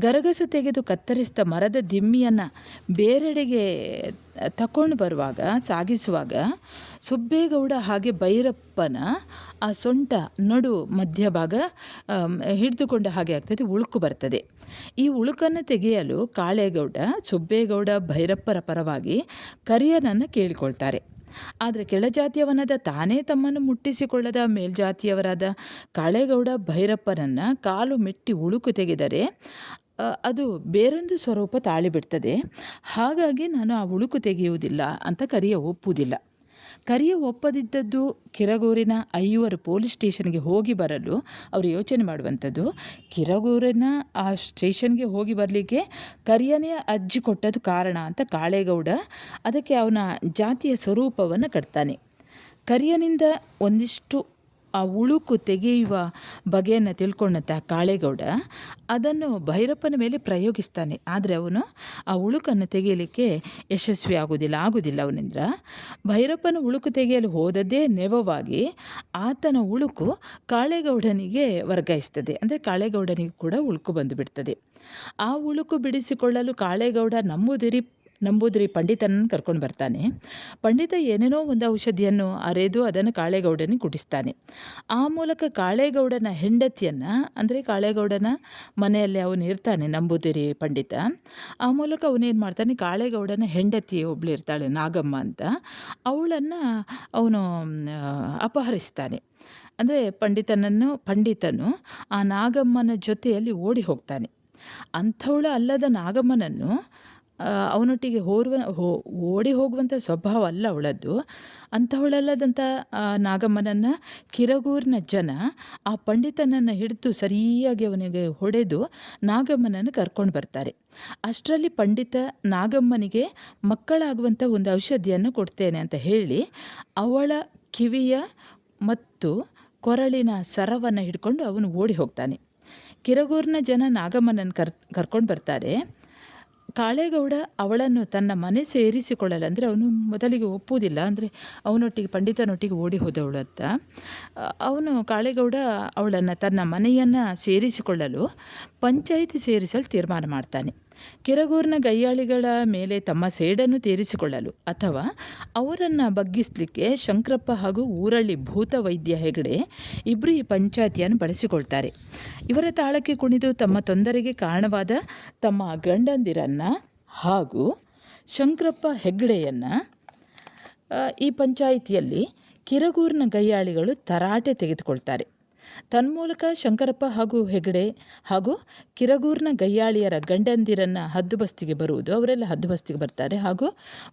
ಗರಗಸು ತೆಗೆದು ಕತ್ತರಿಸಿದ ಮರದ ದಿಮ್ಮಿಯನ್ನು ಬೇರೆಡೆಗೆ ತಕೊಂಡು ಬರುವಾಗ, ಸಾಗಿಸುವಾಗ ಸುಬ್ಬೇಗೌಡ ಹಾಗೆ ಭೈರಪ್ಪನ ಆ ಸೊಂಟ ನಡು ಮಧ್ಯಭಾಗ ಹಿಡಿದುಕೊಂಡ ಹಾಗೆ ಆಗ್ತದೆ, ಉಳುಕು ಬರ್ತದೆ. ಈ ಉಳುಕನ್ನು ತೆಗೆಯಲು ಕಾಳೇಗೌಡ, ಸುಬ್ಬೇಗೌಡ, ಭೈರಪ್ಪರ ಪರವಾಗಿ ಕರಿಯನನ್ನು ಕೇಳಿಕೊಳ್ತಾರೆ. ಆದರೆ ಕೆಳಜಾತಿಯವನಾದ ತಾನೇ ತಮ್ಮನ್ನು ಮುಟ್ಟಿಸಿಕೊಳ್ಳದ ಮೇಲ್ಜಾತಿಯವರಾದ ಕಾಳೇಗೌಡ ಭೈರಪ್ಪನನ್ನು ಕಾಲು ಮೆಟ್ಟಿ ಉಳುಕು ತೆಗೆದರೆ ಅದು ಬೇರೊಂದು ಸ್ವರೂಪ ತಾಳಿಬಿಡ್ತದೆ. ಹಾಗಾಗಿ ನಾನು ಆ ಉಳುಕು ತೆಗೆಯುವುದಿಲ್ಲ ಅಂತ ಕರಿಯ ಒಪ್ಪುವುದಿಲ್ಲ. ಕರಿಯ ಒಪ್ಪದಿದ್ದದ್ದು ಕಿರಗೂರಿನ ಐವರು ಪೊಲೀಸ್ ಸ್ಟೇಷನ್ಗೆ ಹೋಗಿ ಬರಲು ಅವರು ಯೋಚನೆ ಮಾಡುವಂಥದ್ದು. ಕಿರಗೂರಿನ ಆ ಸ್ಟೇಷನ್ಗೆ ಹೋಗಿ ಬರಲಿಕ್ಕೆ ಕರಿಯನೇ ಅಜ್ಜಿ ಕೊಟ್ಟದ್ದು ಕಾರಣ ಅಂತ ಕಾಳೇಗೌಡ ಅದಕ್ಕೆ ಅವನ ಜಾತಿಯ ಸ್ವರೂಪವನ್ನು ಕಟ್ತಾನೆ. ಕರಿಯನಿಂದ ಒಂದಿಷ್ಟು ಆ ಉಳುಕು ತೆಗೆಯುವ ಬಗೆಯನ್ನು ತಿಳ್ಕೊಂಡಂಥ ಕಾಳೇಗೌಡ ಅದನ್ನು ಭೈರಪ್ಪನ ಮೇಲೆ ಪ್ರಯೋಗಿಸ್ತಾನೆ. ಆದರೆ ಅವನು ಆ ಉಳುಕನ್ನು ತೆಗೆಯಲಿಕ್ಕೆ ಯಶಸ್ವಿ ಆಗುವುದಿಲ್ಲ ಆಗುವುದಿಲ್ಲ ಅವನಿಂದ ಭೈರಪ್ಪನ ಉಳುಕು ತೆಗೆಯಲು ಹೋದದ್ದೇ ನೆವವಾಗಿ ಆತನ ಉಳುಕು ಕಾಳೇಗೌಡನಿಗೆ ವರ್ಗಾಯಿಸ್ತದೆ. ಅಂದರೆ ಕಾಳೇಗೌಡನಿಗೆ ಕೂಡ ಉಳುಕು ಬಂದುಬಿಡ್ತದೆ ಆ ಉಳುಕು ಬಿಡಿಸಿಕೊಳ್ಳಲು ಕಾಳೇಗೌಡ ನಂಬುದಿರಿ ನಂಬೂದಿರಿ ಪಂಡಿತನನ್ನು ಕರ್ಕೊಂಡು ಬರ್ತಾನೆ. ಪಂಡಿತ ಏನೇನೋ ಒಂದು ಔಷಧಿಯನ್ನು ಅರೆದು ಅದನ್ನು ಕಾಳೇಗೌಡನಿಗೆ ಕುಡಿಸ್ತಾನೆ. ಆ ಮೂಲಕ ಕಾಳೇಗೌಡನ ಹೆಂಡತಿಯನ್ನು, ಅಂದರೆ ಕಾಳೇಗೌಡನ ಮನೆಯಲ್ಲಿ ಅವನು ಇರ್ತಾನೆ ನಂಬೂದಿರಿ ಪಂಡಿತ. ಆ ಮೂಲಕ ಅವನೇನು ಮಾಡ್ತಾನೆ, ಕಾಳೇಗೌಡನ ಹೆಂಡತಿ ಒಬ್ಳು ಇರ್ತಾಳೆ, ನಾಗಮ್ಮ ಅಂತ. ಅವಳನ್ನು ಅವನು ಅಪಹರಿಸ್ತಾನೆ. ಅಂದರೆ ಪಂಡಿತನನ್ನು, ಪಂಡಿತನು ಆ ನಾಗಮ್ಮನ ಜೊತೆಯಲ್ಲಿ ಓಡಿ ಹೋಗ್ತಾನೆ. ಅಂಥವಳು ಅಲ್ಲದ ನಾಗಮ್ಮನನ್ನು ಅವನೊಟ್ಟಿಗೆ ಹೋರುವ ಓಡಿ ಹೋಗುವಂಥ ಸ್ವಭಾವ ಅಲ್ಲ ಅವಳದ್ದು. ಅಂಥವಳಲ್ಲದಂಥ ನಾಗಮ್ಮನನ್ನು ಕಿರಗೂರಿನ ಜನ ಆ ಪಂಡಿತನನ್ನು ಹಿಡಿದು ಸರಿಯಾಗಿ ಅವನಿಗೆ ಹೊಡೆದು ನಾಗಮ್ಮನನ್ನು ಕರ್ಕೊಂಡು ಬರ್ತಾರೆ. ಅಷ್ಟರಲ್ಲಿ ಪಂಡಿತ ನಾಗಮ್ಮನಿಗೆ ಮಕ್ಕಳಾಗುವಂಥ ಒಂದು ಔಷಧಿಯನ್ನು ಕೊಡ್ತೇನೆ ಅಂತ ಹೇಳಿ ಅವಳ ಕಿವಿಯ ಮತ್ತು ಕೊರಳಿನ ಸರವನ್ನು ಹಿಡ್ಕೊಂಡು ಅವನು ಓಡಿ ಹೋಗ್ತಾನೆ. ಕಿರಗೂರಿನ ಜನ ನಾಗಮ್ಮನನ್ನು ಕರ್, ಕರ್ಕೊಂಡು ಬರ್ತಾರೆ. ಕಾಳೇಗೌಡ ಅವಳನ್ನು ತನ್ನ ಮನೆ ಸೇರಿಸಿಕೊಳ್ಳಲ್ಲ ಅಂದರೆ ಅವನು ಮೊದಲಿಗೆ ಒಪ್ಪುವುದಿಲ್ಲ. ಅಂದರೆ ಅವನೊಟ್ಟಿಗೆ, ಪಂಡಿತನೊಟ್ಟಿಗೆ ಓಡಿ ಹೋದವಳತ್ತ ಅವನು ಕಾಳೇಗೌಡ ಅವಳನ್ನು ತನ್ನ ಮನೆಯನ್ನು ಸೇರಿಸಿಕೊಳ್ಳಲು, ಪಂಚಾಯಿತಿ ಸೇರಿಸಲು ತೀರ್ಮಾನ ಮಾಡ್ತಾನೆ. ಕಿರಗೂರಿನ ಗಯ್ಯಾಳಿಗಳ ಮೇಲೆ ತಮ್ಮ ಸೇಡನ್ನು ತೀರಿಸಿಕೊಳ್ಳಲು ಅಥವಾ ಅವರನ್ನು ಬಗ್ಗಿಸಲಿಕ್ಕೆ ಶಂಕರಪ್ಪ ಹಾಗೂ ಊರಳ್ಳಿ ಭೂತ ವೈದ್ಯ ಹೆಗಡೆ ಇಬ್ಬರು ಈ ಪಂಚಾಯತಿಯನ್ನು ಬಳಸಿಕೊಳ್ತಾರೆ. ಇವರ ತಾಳಕ್ಕೆ ಕುಣಿದು ತಮ್ಮ ತೊಂದರೆಗೆ ಕಾರಣವಾದ ತಮ್ಮ ಗಂಡಂದಿರನ್ನು ಹಾಗೂ ಶಂಕರಪ್ಪ ಹೆಗ್ಡೆಯನ್ನು ಈ ಪಂಚಾಯಿತಿಯಲ್ಲಿ ಕಿರಗೂರಿನ ಗಯ್ಯಾಳಿಗಳು ತರಾಟೆ ತೆಗೆದುಕೊಳ್ತಾರೆ. ತನ್ಮೂಲಕ ಶಂಕರಪ್ಪ ಹಾಗೂ ಹೆಗಡೆ ಹಾಗೂ ಕಿರಗೂರ್ನ ಗಯ್ಯಾಳಿಯರ ಗಂಡಂದಿರನ್ನು ಹದ್ದುಬಸ್ತಿಗೆ ಬರುವುದು, ಅವರೆಲ್ಲ ಹದ್ದುಬಸ್ತಿಗೆ ಬರ್ತಾರೆ ಹಾಗೂ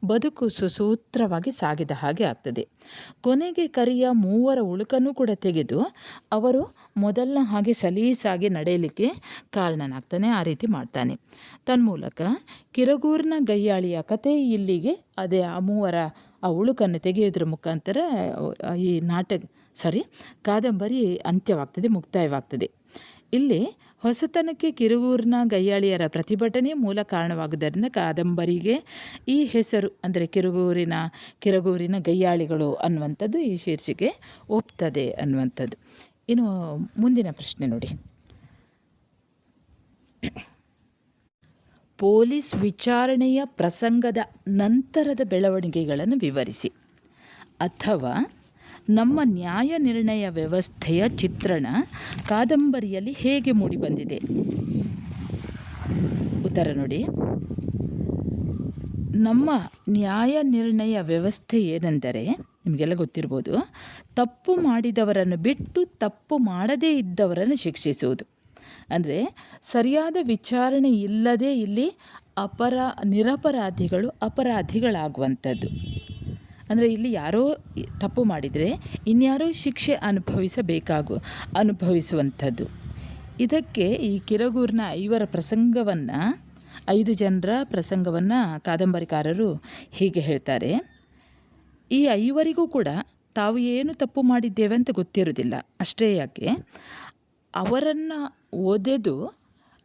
ಬದುಕು ಸುಸೂತ್ರವಾಗಿ ಸಾಗಿದ ಹಾಗೆ ಆಗ್ತದೆ. ಕೊನೆಗೆ ಕರಿಯ ಮೂವರ ಉಳುಕನ್ನು ಕೂಡ ತೆಗೆದು ಅವರು ಮೊದಲನ ಹಾಗೆ ಸಲೀಸಾಗಿ ನಡೆಯಲಿಕ್ಕೆ ಕಾರಣನಾಗ್ತಾನೆ ಆ ರೀತಿ ಮಾಡ್ತಾನೆ. ತನ್ಮೂಲಕ ಕಿರಗೂರ್ನ ಗಯ್ಯಾಳಿಯ ಕತೆ ಇಲ್ಲಿಗೆ ಅದೇ ಆ ಮೂವರ ಆ ಉಳುಕನ್ನು ತೆಗೆಯೋದ್ರ ಮುಖಾಂತರ ಈ ನಾಟಕ ಸಾರಿ? ಕಾದಂಬರಿ ಅಂತ್ಯವಾಗ್ತದೆ, ಮುಕ್ತಾಯವಾಗ್ತದೆ. ಇಲ್ಲಿ ಹೊಸತನಕ್ಕೆ ಕಿರುಗೂರಿನ ಗಯ್ಯಾಳಿಯರ ಪ್ರತಿಭಟನೆ ಮೂಲ ಕಾರಣವಾಗುವುದರಿಂದ ಕಾದಂಬರಿಗೆ ಈ ಹೆಸರು, ಅಂದರೆ ಕಿರುಗೂರಿನ, ಕಿರಗೂರಿನ ಗಯ್ಯಾಳಿಗಳು ಅನ್ನುವಂಥದ್ದು ಈ ಶೀರ್ಷಿಕೆ ಒಪ್ತದೆ ಅನ್ನುವಂಥದ್ದು. ಇನ್ನು ಮುಂದಿನ ಪ್ರಶ್ನೆ ನೋಡಿ. ಪೊಲೀಸ್ ವಿಚಾರಣೆಯ ಪ್ರಸಂಗದ ನಂತರದ ಬೆಳವಣಿಗೆಗಳನ್ನು ವಿವರಿಸಿ. ಅಥವಾ ನಮ್ಮ ನ್ಯಾಯ ನಿರ್ಣಯ ವ್ಯವಸ್ಥೆಯ ಚಿತ್ರಣ ಕಾದಂಬರಿಯಲ್ಲಿ ಹೇಗೆ ಮೂಡಿಬಂದಿದೆ ಉತ್ತರ ನೋಡಿ. ನಮ್ಮ ನ್ಯಾಯ ನಿರ್ಣಯ ವ್ಯವಸ್ಥೆ ಏನೆಂದರೆ, ನಿಮಗೆಲ್ಲ ಗೊತ್ತಿರ್ಬೋದು, ತಪ್ಪು ಮಾಡಿದವರನ್ನು ಬಿಟ್ಟು ತಪ್ಪು ಮಾಡದೇ ಇದ್ದವರನ್ನು ಶಿಕ್ಷಿಸುವುದು. ಅಂದರೆ, ಸರಿಯಾದ ವಿಚಾರಣೆ ಇಲ್ಲದೆ ಇಲ್ಲಿ ಅಪರ, ನಿರಪರಾಧಿಗಳು ಅಪರಾಧಿಗಳಾಗುವಂಥದ್ದು. ಅಂದರೆ ಇಲ್ಲಿ ಯಾರೋ ತಪ್ಪು ಮಾಡಿದರೆ ಇನ್ಯಾರೋ ಶಿಕ್ಷೆ ಅನುಭವಿಸಬೇಕಾಗು, ಅನುಭವಿಸುವಂಥದ್ದು. ಇದಕ್ಕೆ ಈ ಕಿರಗೂರಿನ ಐವರ ಪ್ರಸಂಗವನ್ನು, ಐದು ಜನರ ಪ್ರಸಂಗವನ್ನು ಕಾದಂಬರಿಕಾರರು ಹೀಗೆ ಹೇಳ್ತಾರೆ. ಈ ಐವರಿಗೂ ಕೂಡ ತಾವು ಏನು ತಪ್ಪು ಮಾಡಿದ್ದೇವೆ ಅಂತ ಗೊತ್ತಿರೋದಿಲ್ಲ ಅಷ್ಟೇ ಯಾಕೆ? ಅವರನ್ನು ಓದೆದು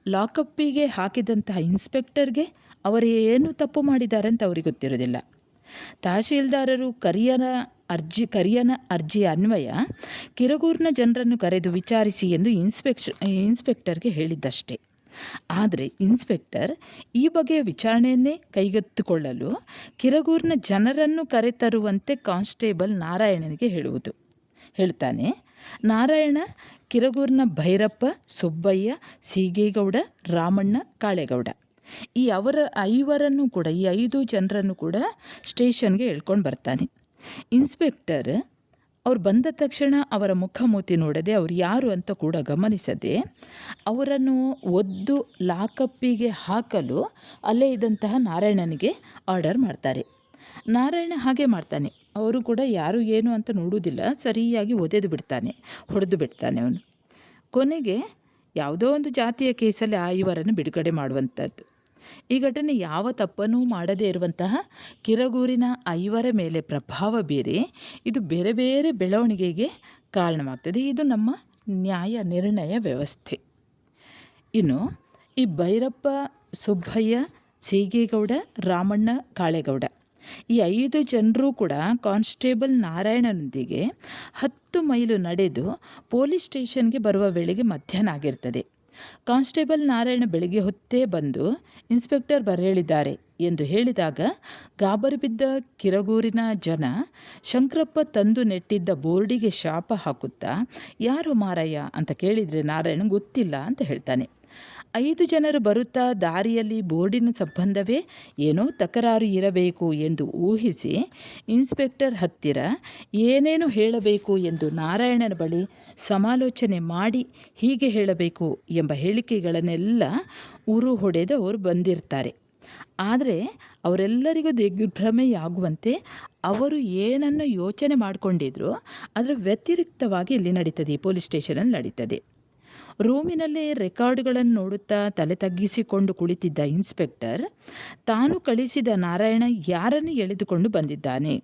ಲಾಕಪ್ಪಿಗೆ ಹಾಕಿದಂತಹ ಇನ್ಸ್ಪೆಕ್ಟರ್ಗೆ ಅವರು ಏನು ತಪ್ಪು ಮಾಡಿದ್ದಾರೆ ಅಂತ ಅವ್ರಿಗೆ ಗೊತ್ತಿರೋದಿಲ್ಲ ತಹಶೀಲ್ದಾರರು ಕರಿಯನ ಅರ್ಜಿ ಕರಿಯನ ಅರ್ಜಿ ಅನ್ವಯ ಕಿರಗೂರಿನ ಜನರನ್ನು ಕರೆದು ವಿಚಾರಿಸಿ ಎಂದು ಇನ್ಸ್ಪೆಕ್ಷ, ಇನ್ಸ್ಪೆಕ್ಟರ್ಗೆ ಹೇಳಿದ್ದಷ್ಟೇ. ಆದರೆ ಇನ್ಸ್ಪೆಕ್ಟರ್ ಈ ಬಗೆಯ ವಿಚಾರಣೆಯನ್ನೇ ಕೈಗೆತ್ತಿಕೊಳ್ಳಲು ಕಿರಗೂರಿನ ಜನರನ್ನು ಕರೆತರುವಂತೆ ಕಾನ್ಸ್ಟೇಬಲ್ ನಾರಾಯಣನಿಗೆ ಹೇಳುವುದು. ಹೇಳ್ತಾನೆ, ನಾರಾಯಣ, ಕಿರಗೂರಿನ ಭೈರಪ್ಪ, ಸುಬ್ಬಯ್ಯ, ಸೀಗೇಗೌಡ, ರಾಮಣ್ಣ, ಕಾಳೇಗೌಡ ಈ ಅವರ ಐವರನ್ನು ಕೂಡ, ಈ ಐದು ಜನರನ್ನು ಕೂಡ ಸ್ಟೇಷನ್ಗೆ ಎಳ್ಕೊಂಡು ಬರ್ತಾನೆ. ಇನ್ಸ್ಪೆಕ್ಟರ್ ಅವ್ರು ಬಂದ ತಕ್ಷಣ ಅವರ ಮುಖಮೂತಿ ನೋಡದೆ ಅವ್ರು ಯಾರು ಅಂತ ಕೂಡ ಗಮನಿಸದೆ ಅವರನ್ನು ಒದ್ದು ಲಾಕಪ್ಪಿಗೆ ಹಾಕಲು ಅಲ್ಲೇ ಇದ್ದಂತಹ ನಾರಾಯಣನಿಗೆ ಆರ್ಡರ್ ಮಾಡ್ತಾರೆ. ನಾರಾಯಣ ಹಾಗೆ ಮಾಡ್ತಾನೆ. ಅವರು ಕೂಡ ಯಾರು ಏನು ಅಂತ ನೋಡುವುದಿಲ್ಲ, ಸರಿಯಾಗಿ ಒದೆದು ಬಿಡ್ತಾನೆ, ಹೊಡೆದು ಬಿಡ್ತಾನೆ ಅವನು. ಕೊನೆಗೆ ಯಾವುದೋ ಒಂದು ಜಾತಿಯ ಕೇಸಲ್ಲಿ ಆ ಇವರನ್ನು ಬಿಡುಗಡೆ ಮಾಡುವಂಥದ್ದು. ಈ ಘಟನೆ ಯಾವ ತಪ್ಪನ್ನೂ ಮಾಡದೇ ಇರುವಂತಹ ಕಿರಗೂರಿನ ಐವರ ಮೇಲೆ ಪ್ರಭಾವ ಬೀರಿ ಇದು ಬೇರೆ ಬೇರೆ ಬೆಳವಣಿಗೆಗೆ ಕಾರಣವಾಗ್ತದೆ. ಇದು ನಮ್ಮ ನ್ಯಾಯ ನಿರ್ಣಯ ವ್ಯವಸ್ಥೆ. ಇನ್ನು ಈ ಭೈರಪ್ಪ ಸುಬ್ಬಯ್ಯ ಸೀಗೇಗೌಡ ರಾಮಣ್ಣ ಕಾಳೇಗೌಡ ಈ ಐದು ಜನರೂ ಕೂಡ ಕಾನ್ಸ್ಟೇಬಲ್ ನಾರಾಯಣನೊಂದಿಗೆ ಹತ್ತು ಮೈಲು ನಡೆದು ಪೊಲೀಸ್ ಸ್ಟೇಷನ್ಗೆ ಬರುವ ವೇಳೆಗೆ ಮಧ್ಯಾಹ್ನ ಆಗಿರ್ತದೆ. ಕಾನ್ಸ್ಟೇಬಲ್ ನಾರಾಯಣ ಬೆಳಿಗ್ಗೆ ಹೊತ್ತೇ ಬಂದು ಇನ್ಸ್ಪೆಕ್ಟರ್ ಬರೇಳಿದ್ದಾರೆ ಎಂದು ಹೇಳಿದಾಗ ಗಾಬರಿ ಬಿದ್ದ ಕಿರಗೂರಿನ ಜನ ಶಂಕರಪ್ಪ ತಂದು ನೆಟ್ಟಿದ್ದ ಬೋರ್ಡಿಗೆ ಶಾಪ ಹಾಕುತ್ತಾ, ಯಾರು ಮಾರಯ್ಯ? ಅಂತ ಕೇಳಿದರೆ ನಾರಾಯಣ ಗೊತ್ತಿಲ್ಲ ಅಂತ ಹೇಳ್ತಾನೆ. ಐದು ಜನರು ಬರುತ್ತಾ ದಾರಿಯಲ್ಲಿ ಬೋರ್ಡಿನ ಸಂಬಂಧವೇ ಏನೋ ತಕರಾರು ಇರಬೇಕು ಎಂದು ಊಹಿಸಿ ಇನ್ಸ್ಪೆಕ್ಟರ್ ಹತ್ತಿರ ಏನೇನು ಹೇಳಬೇಕು ಎಂದು ನಾರಾಯಣನ ಬಳಿ ಸಮಾಲೋಚನೆ ಮಾಡಿ ಹೀಗೆ ಹೇಳಬೇಕು ಎಂಬ ಹೇಳಿಕೆಗಳನ್ನೆಲ್ಲ ಉರು ಹೊಡೆದು ಅವರು ಬಂದಿರ್ತಾರೆ. ಆದರೆ ಅವರೆಲ್ಲರಿಗೂ ದಿಗ್ಭ್ರಮೆಯಾಗುವಂತೆ ಅವರು ಏನನ್ನು ಯೋಚನೆ ಮಾಡಿಕೊಂಡಿದ್ರು ಅದರ ವ್ಯತಿರಿಕ್ತವಾಗಿ ಇಲ್ಲಿ ನಡೀತದೆ, ಈ ಪೊಲೀಸ್ ಸ್ಟೇಷನಲ್ಲಿ ನಡೀತದೆ. ರೂಮಿನಲ್ಲೇ ರೆಕಾರ್ಡ್ಗಳನ್ನು ನೋಡುತ್ತಾ ತಲೆ ತಗ್ಗಿಸಿಕೊಂಡು ಕುಳಿತಿದ್ದ ಇನ್ಸ್ಪೆಕ್ಟರ್, ತಾನು ಕಳಿಸಿದ ನಾರಾಯಣ ಯಾರನ್ನು ಎಳೆದುಕೊಂಡು ಬಂದಿದ್ದಾನೆ?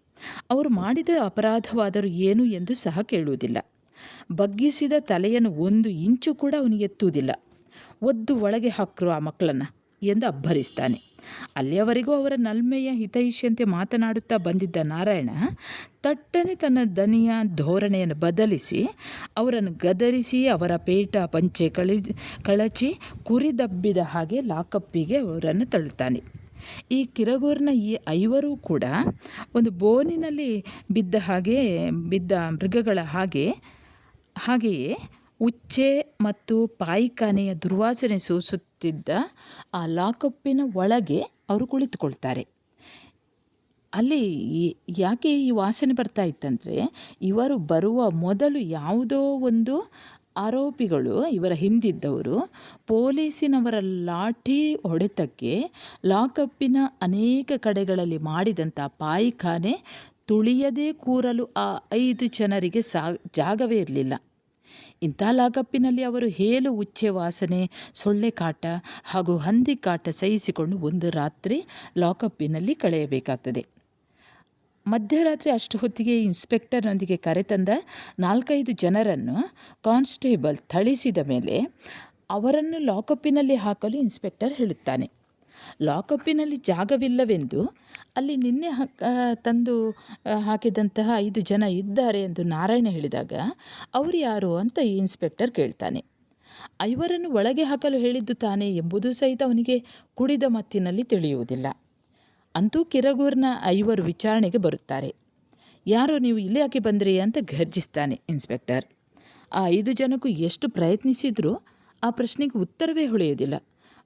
ಅವರು ಮಾಡಿದ ಅಪರಾಧವಾದರೂ ಏನು ಎಂದು ಸಹ ಕೇಳುವುದಿಲ್ಲ. ಬಗ್ಗಿಸಿದ ತಲೆಯನ್ನು ಒಂದು ಇಂಚು ಕೂಡ ಅವನು ಎತ್ತುವುದಿಲ್ಲ. ಒದ್ದು ಒಳಗೆ ಹಾಕರು ಆ ಮಕ್ಕಳನ್ನು. ಎಂದು ಅಬ್ಬರಿಸ್ತಾನೆ. ಅಲ್ಲಿಯವರೆಗೂ ಅವರ ನಲ್ಮೆಯ ಹಿತೈಷಿಯಂತೆ ಮಾತನಾಡುತ್ತಾ ಬಂದಿದ್ದ ನಾರಾಯಣ ತಟ್ಟನೆ ತನ್ನ ದನಿಯ ಧೋರಣೆಯನ್ನು ಬದಲಿಸಿ ಅವರನ್ನು ಗದರಿಸಿ ಅವರ ಪೇಟ ಪಂಚೆ ಕಳಿ, ಕಳಚಿ ಕುರಿದಬ್ಬಿದ ಹಾಗೆ ಲಾಕಪ್ಪಿಗೆ ಅವರನ್ನು ತಳ್ಳುತ್ತಾನೆ. ಈ ಕಿರಗೂರಿನ ಈ ಐವರೂ ಕೂಡ ಒಂದು ಬೋನಿನಲ್ಲಿ ಬಿದ್ದ ಹಾಗೆ, ಬಿದ್ದ ಮೃಗಗಳ ಹಾಗೆ, ಹಾಗೆಯೇ ಉಚ್ಚೆ ಮತ್ತು ಪಾಯಿಖಾನೆಯ ದುರ್ವಾಸನೆ ಸೂಸುತ್ತಿದ್ದ ಆ ಲಾಕಪ್ಪಿನ ಒಳಗೆ ಅವರು ಕುಳಿತುಕೊಳ್ತಾರೆ. ಅಲ್ಲಿ ಯಾಕೆ ಈ ವಾಸನೆ ಬರ್ತಾ ಇತ್ತಂದರೆ ಇವರು ಬರುವ ಮೊದಲು ಯಾವುದೋ ಒಂದು ಆರೋಪಿಗಳು ಇವರ ಹಿಂದಿದ್ದವರು ಪೊಲೀಸಿನವರ ಲಾಠಿ ಹೊಡೆತಕ್ಕೆ ಲಾಕಪ್ಪಿನ ಅನೇಕ ಕಡೆಗಳಲ್ಲಿ ಮಾಡಿದಂಥ ಪಾಯಿಖಾನೆ ತುಳಿಯದೇ ಕೂರಲು ಆ ಐದು ಜನರಿಗೆ ಸಾ ಜಾಗವೇ ಇರಲಿಲ್ಲ. ಇಂಥ ಲಾಗಪ್ಪಿನಲ್ಲಿ ಅವರು ಹೇಲು, ಉಚ್ಚೆ ವಾಸನೆ, ಸೊಳ್ಳೆ ಕಾಟ ಹಾಗೂ ಹಂದಿ ಕಾಟ ಸಹಿಸಿಕೊಂಡು ಒಂದು ರಾತ್ರಿ ಲಾಕಪ್ಪಿನಲ್ಲಿ ಕಳೆಯಬೇಕಾಗ್ತದೆ. ಮಧ್ಯರಾತ್ರಿ ಅಷ್ಟು ಹೊತ್ತಿಗೆ ಇನ್ಸ್ಪೆಕ್ಟರ್ನೊಂದಿಗೆ ಕರೆತಂದ ನಾಲ್ಕೈದು ಜನರನ್ನು ಕಾನ್ಸ್ಟೇಬಲ್ ಥಳಿಸಿದ ಮೇಲೆ ಅವರನ್ನು ಲಾಕಪ್ಪಿನಲ್ಲಿ ಹಾಕಲು ಇನ್ಸ್ಪೆಕ್ಟರ್ ಹೇಳುತ್ತಾನೆ. ಲಾಕಪ್ಪಿನಲ್ಲಿ ಜಾಗವಿಲ್ಲವೆಂದು ಅಲ್ಲಿ ನಿನ್ನೆ ತಂದು ಹಾಕಿದಂತಹ ಐದು ಜನ ಇದ್ದಾರೆ ಎಂದು ನಾರಾಯಣ ಹೇಳಿದಾಗ ಅವರು ಯಾರು ಅಂತ ಈ ಇನ್ಸ್ಪೆಕ್ಟರ್ ಕೇಳ್ತಾನೆ. ಐವರನ್ನು ಒಳಗೆ ಹಾಕಲು ಹೇಳಿದ್ದು ತಾನೇ ಎಂಬುದು ಸಹಿತ ಅವನಿಗೆ ಕುಡಿದ ಮತ್ತಿನಲ್ಲಿ ತಿಳಿಯುವುದಿಲ್ಲ. ಅಂತೂ ಕಿರಗೂರ್ನ ಐವರು ವಿಚಾರಣೆಗೆ ಬರುತ್ತಾರೆ. ಯಾರೋ ನೀವು ಇಲ್ಲಿ ಯಾಕೆ ಬಂದ್ರಿ ಅಂತ ಘರ್ಜಿಸ್ತಾನೆ ಇನ್ಸ್ಪೆಕ್ಟರ್. ಆ ಐದು ಜನಕ್ಕೂ ಎಷ್ಟು ಪ್ರಯತ್ನಿಸಿದರೂ ಆ ಪ್ರಶ್ನೆಗೆ ಉತ್ತರವೇ ಹೊಳೆಯೋದಿಲ್ಲ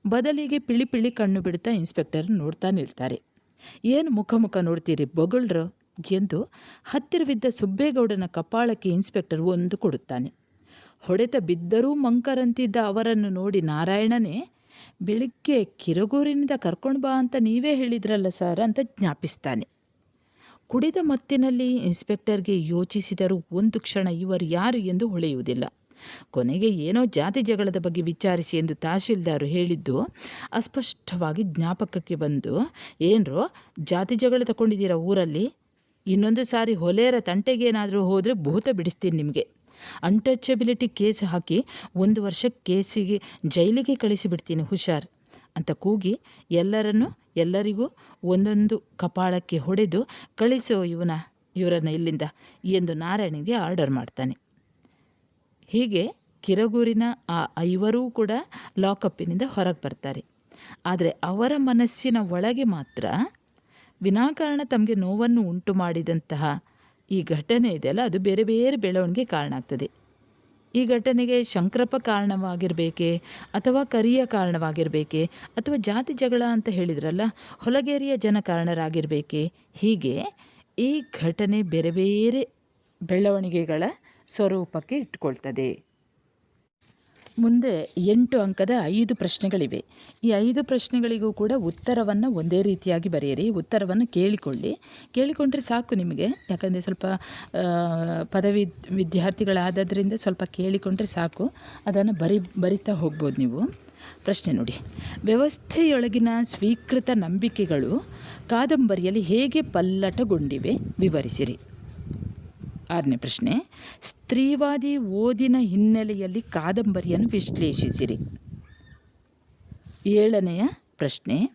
ಬದಲಿಗೆ ಪಿಳಿ ಪಿಳಿ ಕಣ್ಣು ಬಿಡ್ತಾ ಇನ್ಸ್ಪೆಕ್ಟರ್ ನೋಡ್ತಾ ನಿಲ್ತಾರೆ. ಏನು ಮುಖ ಮುಖ ನೋಡ್ತೀರಿ ಬೊಗಳ್ರು? ಎಂದು ಹತ್ತಿರವಿದ್ದ ಸುಬ್ಬೇಗೌಡನ ಕಪಾಳಕ್ಕೆ ಇನ್ಸ್ಪೆಕ್ಟರ್ ಒಂದು ಕೊಡುತ್ತಾನೆ. ಹೊಡೆತ ಬಿದ್ದರೂ ಮಂಕರಂತಿದ್ದ ಅವರನ್ನು ನೋಡಿ ನಾರಾಯಣನೇ, ಬೆಳಿಗ್ಗೆ ಕಿರಗೂರಿನಿಂದ ಕರ್ಕೊಂಡು ಬಾ ಅಂತ ನೀವೇ ಹೇಳಿದ್ರಲ್ಲ ಸರ್ ಅಂತ ಜ್ಞಾಪಿಸ್ತಾನೆ. ಕುಡಿದ ಮತ್ತಿನಲ್ಲಿ ಇನ್ಸ್ಪೆಕ್ಟರ್ಗೆ ಯೋಚಿಸಿದರೂ ಒಂದು ಕ್ಷಣ ಇವರು ಯಾರು ಎಂದು ಹೊಳೆಯುವುದಿಲ್ಲ. ಕೊನೆಗೆ ಏನೋ ಜಾತಿ ಜಗಳದ ಬಗ್ಗೆ ವಿಚಾರಿಸಿ ಎಂದು ತಹಶೀಲ್ದಾರು ಹೇಳಿದ್ದು ಅಸ್ಪಷ್ಟವಾಗಿ ಜ್ಞಾಪಕಕ್ಕೆ ಬಂದು, ಏನ್ರೋ, ಜಾತಿ ಜಗಳ ತಗೊಂಡಿದ್ದೀರಾ ಊರಲ್ಲಿ? ಇನ್ನೊಂದು ಸಾರಿ ಹೊಲೆಯರ ತಂಟೆಗೇನಾದರೂ ಹೋದರೆ ಭೂತ ಬಿಡಿಸ್ತೀನಿ ನಿಮಗೆ. ಅನ್ಟಚಬಿಲಿಟಿ ಕೇಸ್ ಹಾಕಿ ಒಂದು ವರ್ಷ ಕೇಸಿಗೆ ಜೈಲಿಗೆ ಕಳಿಸಿಬಿಡ್ತೀನಿ ಹುಷಾರ್, ಅಂತ ಕೂಗಿ ಎಲ್ಲರನ್ನು, ಎಲ್ಲರಿಗೂ ಒಂದೊಂದು ಕಪಾಳಕ್ಕೆ ಹೊಡೆದು, ಕಳಿಸೋ ಇವನ, ಇವರನ್ನು ಇಲ್ಲಿಂದ, ಎಂದು ನಾರಾಯಣಿಗೆ ಆರ್ಡರ್ ಮಾಡ್ತಾನೆ. ಹೀಗೆ ಕಿರಗೂರಿನ ಆ ಐವರೂ ಕೂಡ ಲಾಕಪ್ಪಿನಿಂದ ಹೊರಗೆ ಬರ್ತಾರೆ. ಆದರೆ ಅವರ ಮನಸ್ಸಿನ ಒಳಗೆ ಮಾತ್ರ ವಿನಾಕಾರಣ ತಮಗೆ ನೋವನ್ನು ಉಂಟು ಮಾಡಿದಂತಹ ಈ ಘಟನೆ ಇದೆಯಲ್ಲ ಅದು ಬೇರೆ ಬೇರೆ ಬೆಳವಣಿಗೆ ಕಾರಣ ಆಗ್ತದೆ. ಈ ಘಟನೆಗೆ ಶಂಕ್ರಪ ಕಾರಣವಾಗಿರಬೇಕೆ ಅಥವಾ ಕರಿಯ ಕಾರಣವಾಗಿರಬೇಕೆ ಅಥವಾ ಜಾತಿ ಜಗಳ ಅಂತ ಹೇಳಿದ್ರಲ್ಲ, ಹೊಲಗೇರಿಯ ಜನ ಕಾರಣರಾಗಿರಬೇಕೆ? ಹೀಗೆ ಈ ಘಟನೆ ಬೇರೆ ಬೇರೆ ಬೆಳವಣಿಗೆಗಳ ಸ್ವರೂಪಕ್ಕೆ ಇಟ್ಕೊಳ್ತದೆ. ಮುಂದೆ ಎಂಟು ಅಂಕದ ಐದು ಪ್ರಶ್ನೆಗಳಿವೆ. ಈ ಐದು ಪ್ರಶ್ನೆಗಳಿಗೂ ಕೂಡ ಉತ್ತರವನ್ನು ಒಂದೇ ರೀತಿಯಾಗಿ ಬರೆಯಿರಿ. ಉತ್ತರವನ್ನು ಕೇಳಿಕೊಳ್ಳಿ. ಕೇಳಿಕೊಂಡ್ರೆ ಸಾಕು ನಿಮಗೆ. ಯಾಕಂದರೆ ಸ್ವಲ್ಪ ಪದವಿ ವಿದ್ಯಾರ್ಥಿಗಳಾದದ್ರಿಂದ ಸ್ವಲ್ಪ ಕೇಳಿಕೊಂಡ್ರೆ ಸಾಕು. ಅದನ್ನು ಬರಿ, ಬರಿತಾ ಹೋಗ್ಬೋದು ನೀವು. ಪ್ರಶ್ನೆ ನೋಡಿ. ವ್ಯವಸ್ಥೆಯೊಳಗಿನ ಸ್ವೀಕೃತ ನಂಬಿಕೆಗಳು ಕಾದಂಬರಿಯಲ್ಲಿ ಹೇಗೆ ಪಲ್ಲಟಗೊಂಡಿವೆ ವಿವರಿಸಿರಿ. ಆರನೇ ಪ್ರಶ್ನೆ, ಸ್ತ್ರೀವಾದಿ ಓದಿನ ಹಿನ್ನೆಲೆಯಲ್ಲಿ ಕಾದಂಬರಿಯನ್ನು ವಿಶ್ಲೇಷಿಸಿರಿ. ಏಳನೆಯ ಪ್ರಶ್ನೆ,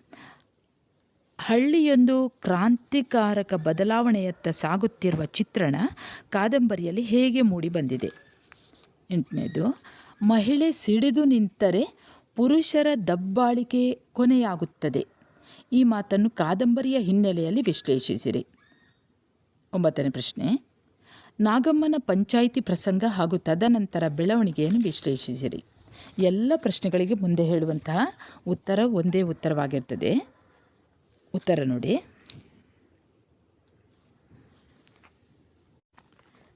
ಹಳ್ಳಿಯೊಂದು ಕ್ರಾಂತಿಕಾರಕ ಬದಲಾವಣೆಯತ್ತ ಸಾಗುತ್ತಿರುವ ಚಿತ್ರಣ ಕಾದಂಬರಿಯಲ್ಲಿ ಹೇಗೆ ಮೂಡಿಬಂದಿದೆ ಎಂಟನೇದು, ಮಹಿಳೆ ಸಿಡಿದು ನಿಂತರೆ ಪುರುಷರ ದಬ್ಬಾಳಿಕೆ ಕೊನೆಯಾಗುತ್ತದೆ. ಈ ಮಾತನ್ನು ಕಾದಂಬರಿಯ ಹಿನ್ನೆಲೆಯಲ್ಲಿ ವಿಶ್ಲೇಷಿಸಿರಿ. ಒಂಬತ್ತನೇ ಪ್ರಶ್ನೆ ನಾಗಮ್ಮನ ಪಂಚಾಯಿತಿ ಪ್ರಸಂಗ ಹಾಗೂ ತದನಂತರ ಬೆಳವಣಿಗೆಯನ್ನು ವಿಶ್ಲೇಷಿಸಿರಿ. ಎಲ್ಲ ಪ್ರಶ್ನೆಗಳಿಗೆ ಮುಂದೆ ಹೇಳುವಂತಹ ಉತ್ತರ ಒಂದೇ ಉತ್ತರವಾಗಿರ್ತದೆ. ಉತ್ತರ ನೋಡಿ.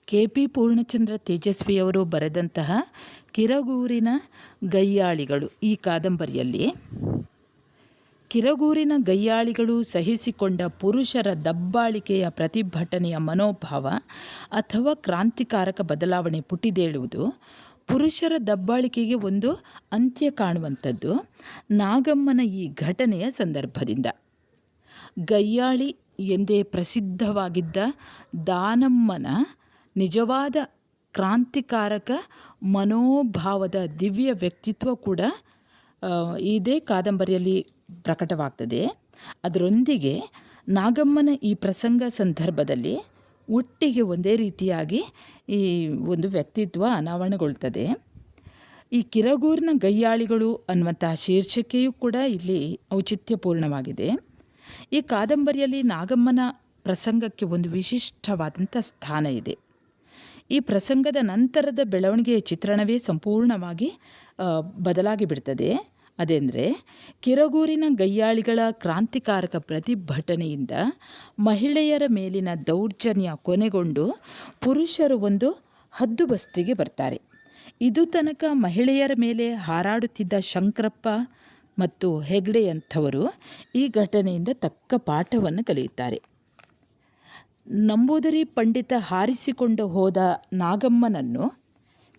ಕೆ ಪಿ ಪೂರ್ಣಚಂದ್ರ ತೇಜಸ್ವಿಯವರು ಬರೆದಂತಹ ಕಿರಗೂರಿನ ಗಯ್ಯಾಳಿಗಳು ಈ ಕಾದಂಬರಿಯಲ್ಲಿ ಕಿರಗೂರಿನ ಗಯ್ಯಾಳಿಗಳು ಸಹಿಸಿಕೊಂಡ ಪುರುಷರ ದಬ್ಬಾಳಿಕೆಯ ಪ್ರತಿಭಟನೆಯ ಮನೋಭಾವ ಅಥವಾ ಕ್ರಾಂತಿಕಾರಕ ಬದಲಾವಣೆ ಪುಟಿದೇಳುವುದು, ಪುರುಷರ ದಬ್ಬಾಳಿಕೆಗೆ ಒಂದು ಅಂತ್ಯ ಕಾಣುವಂಥದ್ದು ನಾಗಮ್ಮನ ಈ ಘಟನೆಯ ಸಂದರ್ಭದಿಂದ. ಗಯ್ಯಾಳಿ ಎಂದೇ ಪ್ರಸಿದ್ಧವಾಗಿದ್ದ ದಾನಮ್ಮನ ನಿಜವಾದ ಕ್ರಾಂತಿಕಾರಕ ಮನೋಭಾವದ ದಿವ್ಯ ವ್ಯಕ್ತಿತ್ವ ಕೂಡ ಇದೇ ಕಾದಂಬರಿಯಲ್ಲಿ ಪ್ರಕಟವಾಗ್ತದೆ. ಅದರೊಂದಿಗೆ ನಾಗಮ್ಮನ ಈ ಪ್ರಸಂಗ ಸಂದರ್ಭದಲ್ಲಿ ಒಟ್ಟಿಗೆ ಒಂದೇ ರೀತಿಯಾಗಿ ಈ ಒಂದು ವ್ಯಕ್ತಿತ್ವ ಅನಾವರಣಗೊಳ್ತದೆ. ಈ ಕಿರಗೂರ್ನ ಗಯ್ಯಾಳಿಗಳು ಅನ್ನುವಂತಹ ಶೀರ್ಷಿಕೆಯೂ ಕೂಡ ಇಲ್ಲಿ ಔಚಿತ್ಯಪೂರ್ಣವಾಗಿದೆ. ಈ ಕಾದಂಬರಿಯಲ್ಲಿ ನಾಗಮ್ಮನ ಪ್ರಸಂಗಕ್ಕೆ ಒಂದು ವಿಶಿಷ್ಟವಾದಂಥ ಸ್ಥಾನ ಇದೆ. ಈ ಪ್ರಸಂಗದ ನಂತರದ ಬೆಳವಣಿಗೆಯ ಚಿತ್ರಣವೇ ಸಂಪೂರ್ಣವಾಗಿ ಬದಲಾಗಿ ಬಿಡ್ತದೆ. ಅದೆಂದರೆ, ಕಿರಗೂರಿನ ಗಯ್ಯಾಳಿಗಳ ಕ್ರಾಂತಿಕಾರಕ ಪ್ರತಿಭಟನೆಯಿಂದ ಮಹಿಳೆಯರ ಮೇಲಿನ ದೌರ್ಜನ್ಯ ಕೊನೆಗೊಂಡು ಪುರುಷರು ಒಂದು ಹದ್ದುಬಸ್ತಿಗೆ ಬರ್ತಾರೆ. ಇದು ತನಕ ಮಹಿಳೆಯರ ಮೇಲೆ ಹಾರಾಡುತ್ತಿದ್ದ ಶಂಕರಪ್ಪ ಮತ್ತು ಹೆಗ್ಡೆಯಂಥವರು ಈ ಘಟನೆಯಿಂದ ತಕ್ಕ ಪಾಠವನ್ನು ಕಲಿಯುತ್ತಾರೆ. ನಂಬೂದರಿ ಪಂಡಿತ ಹಾರಿಸಿಕೊಂಡು ಹೋದ ನಾಗಮ್ಮನನ್ನು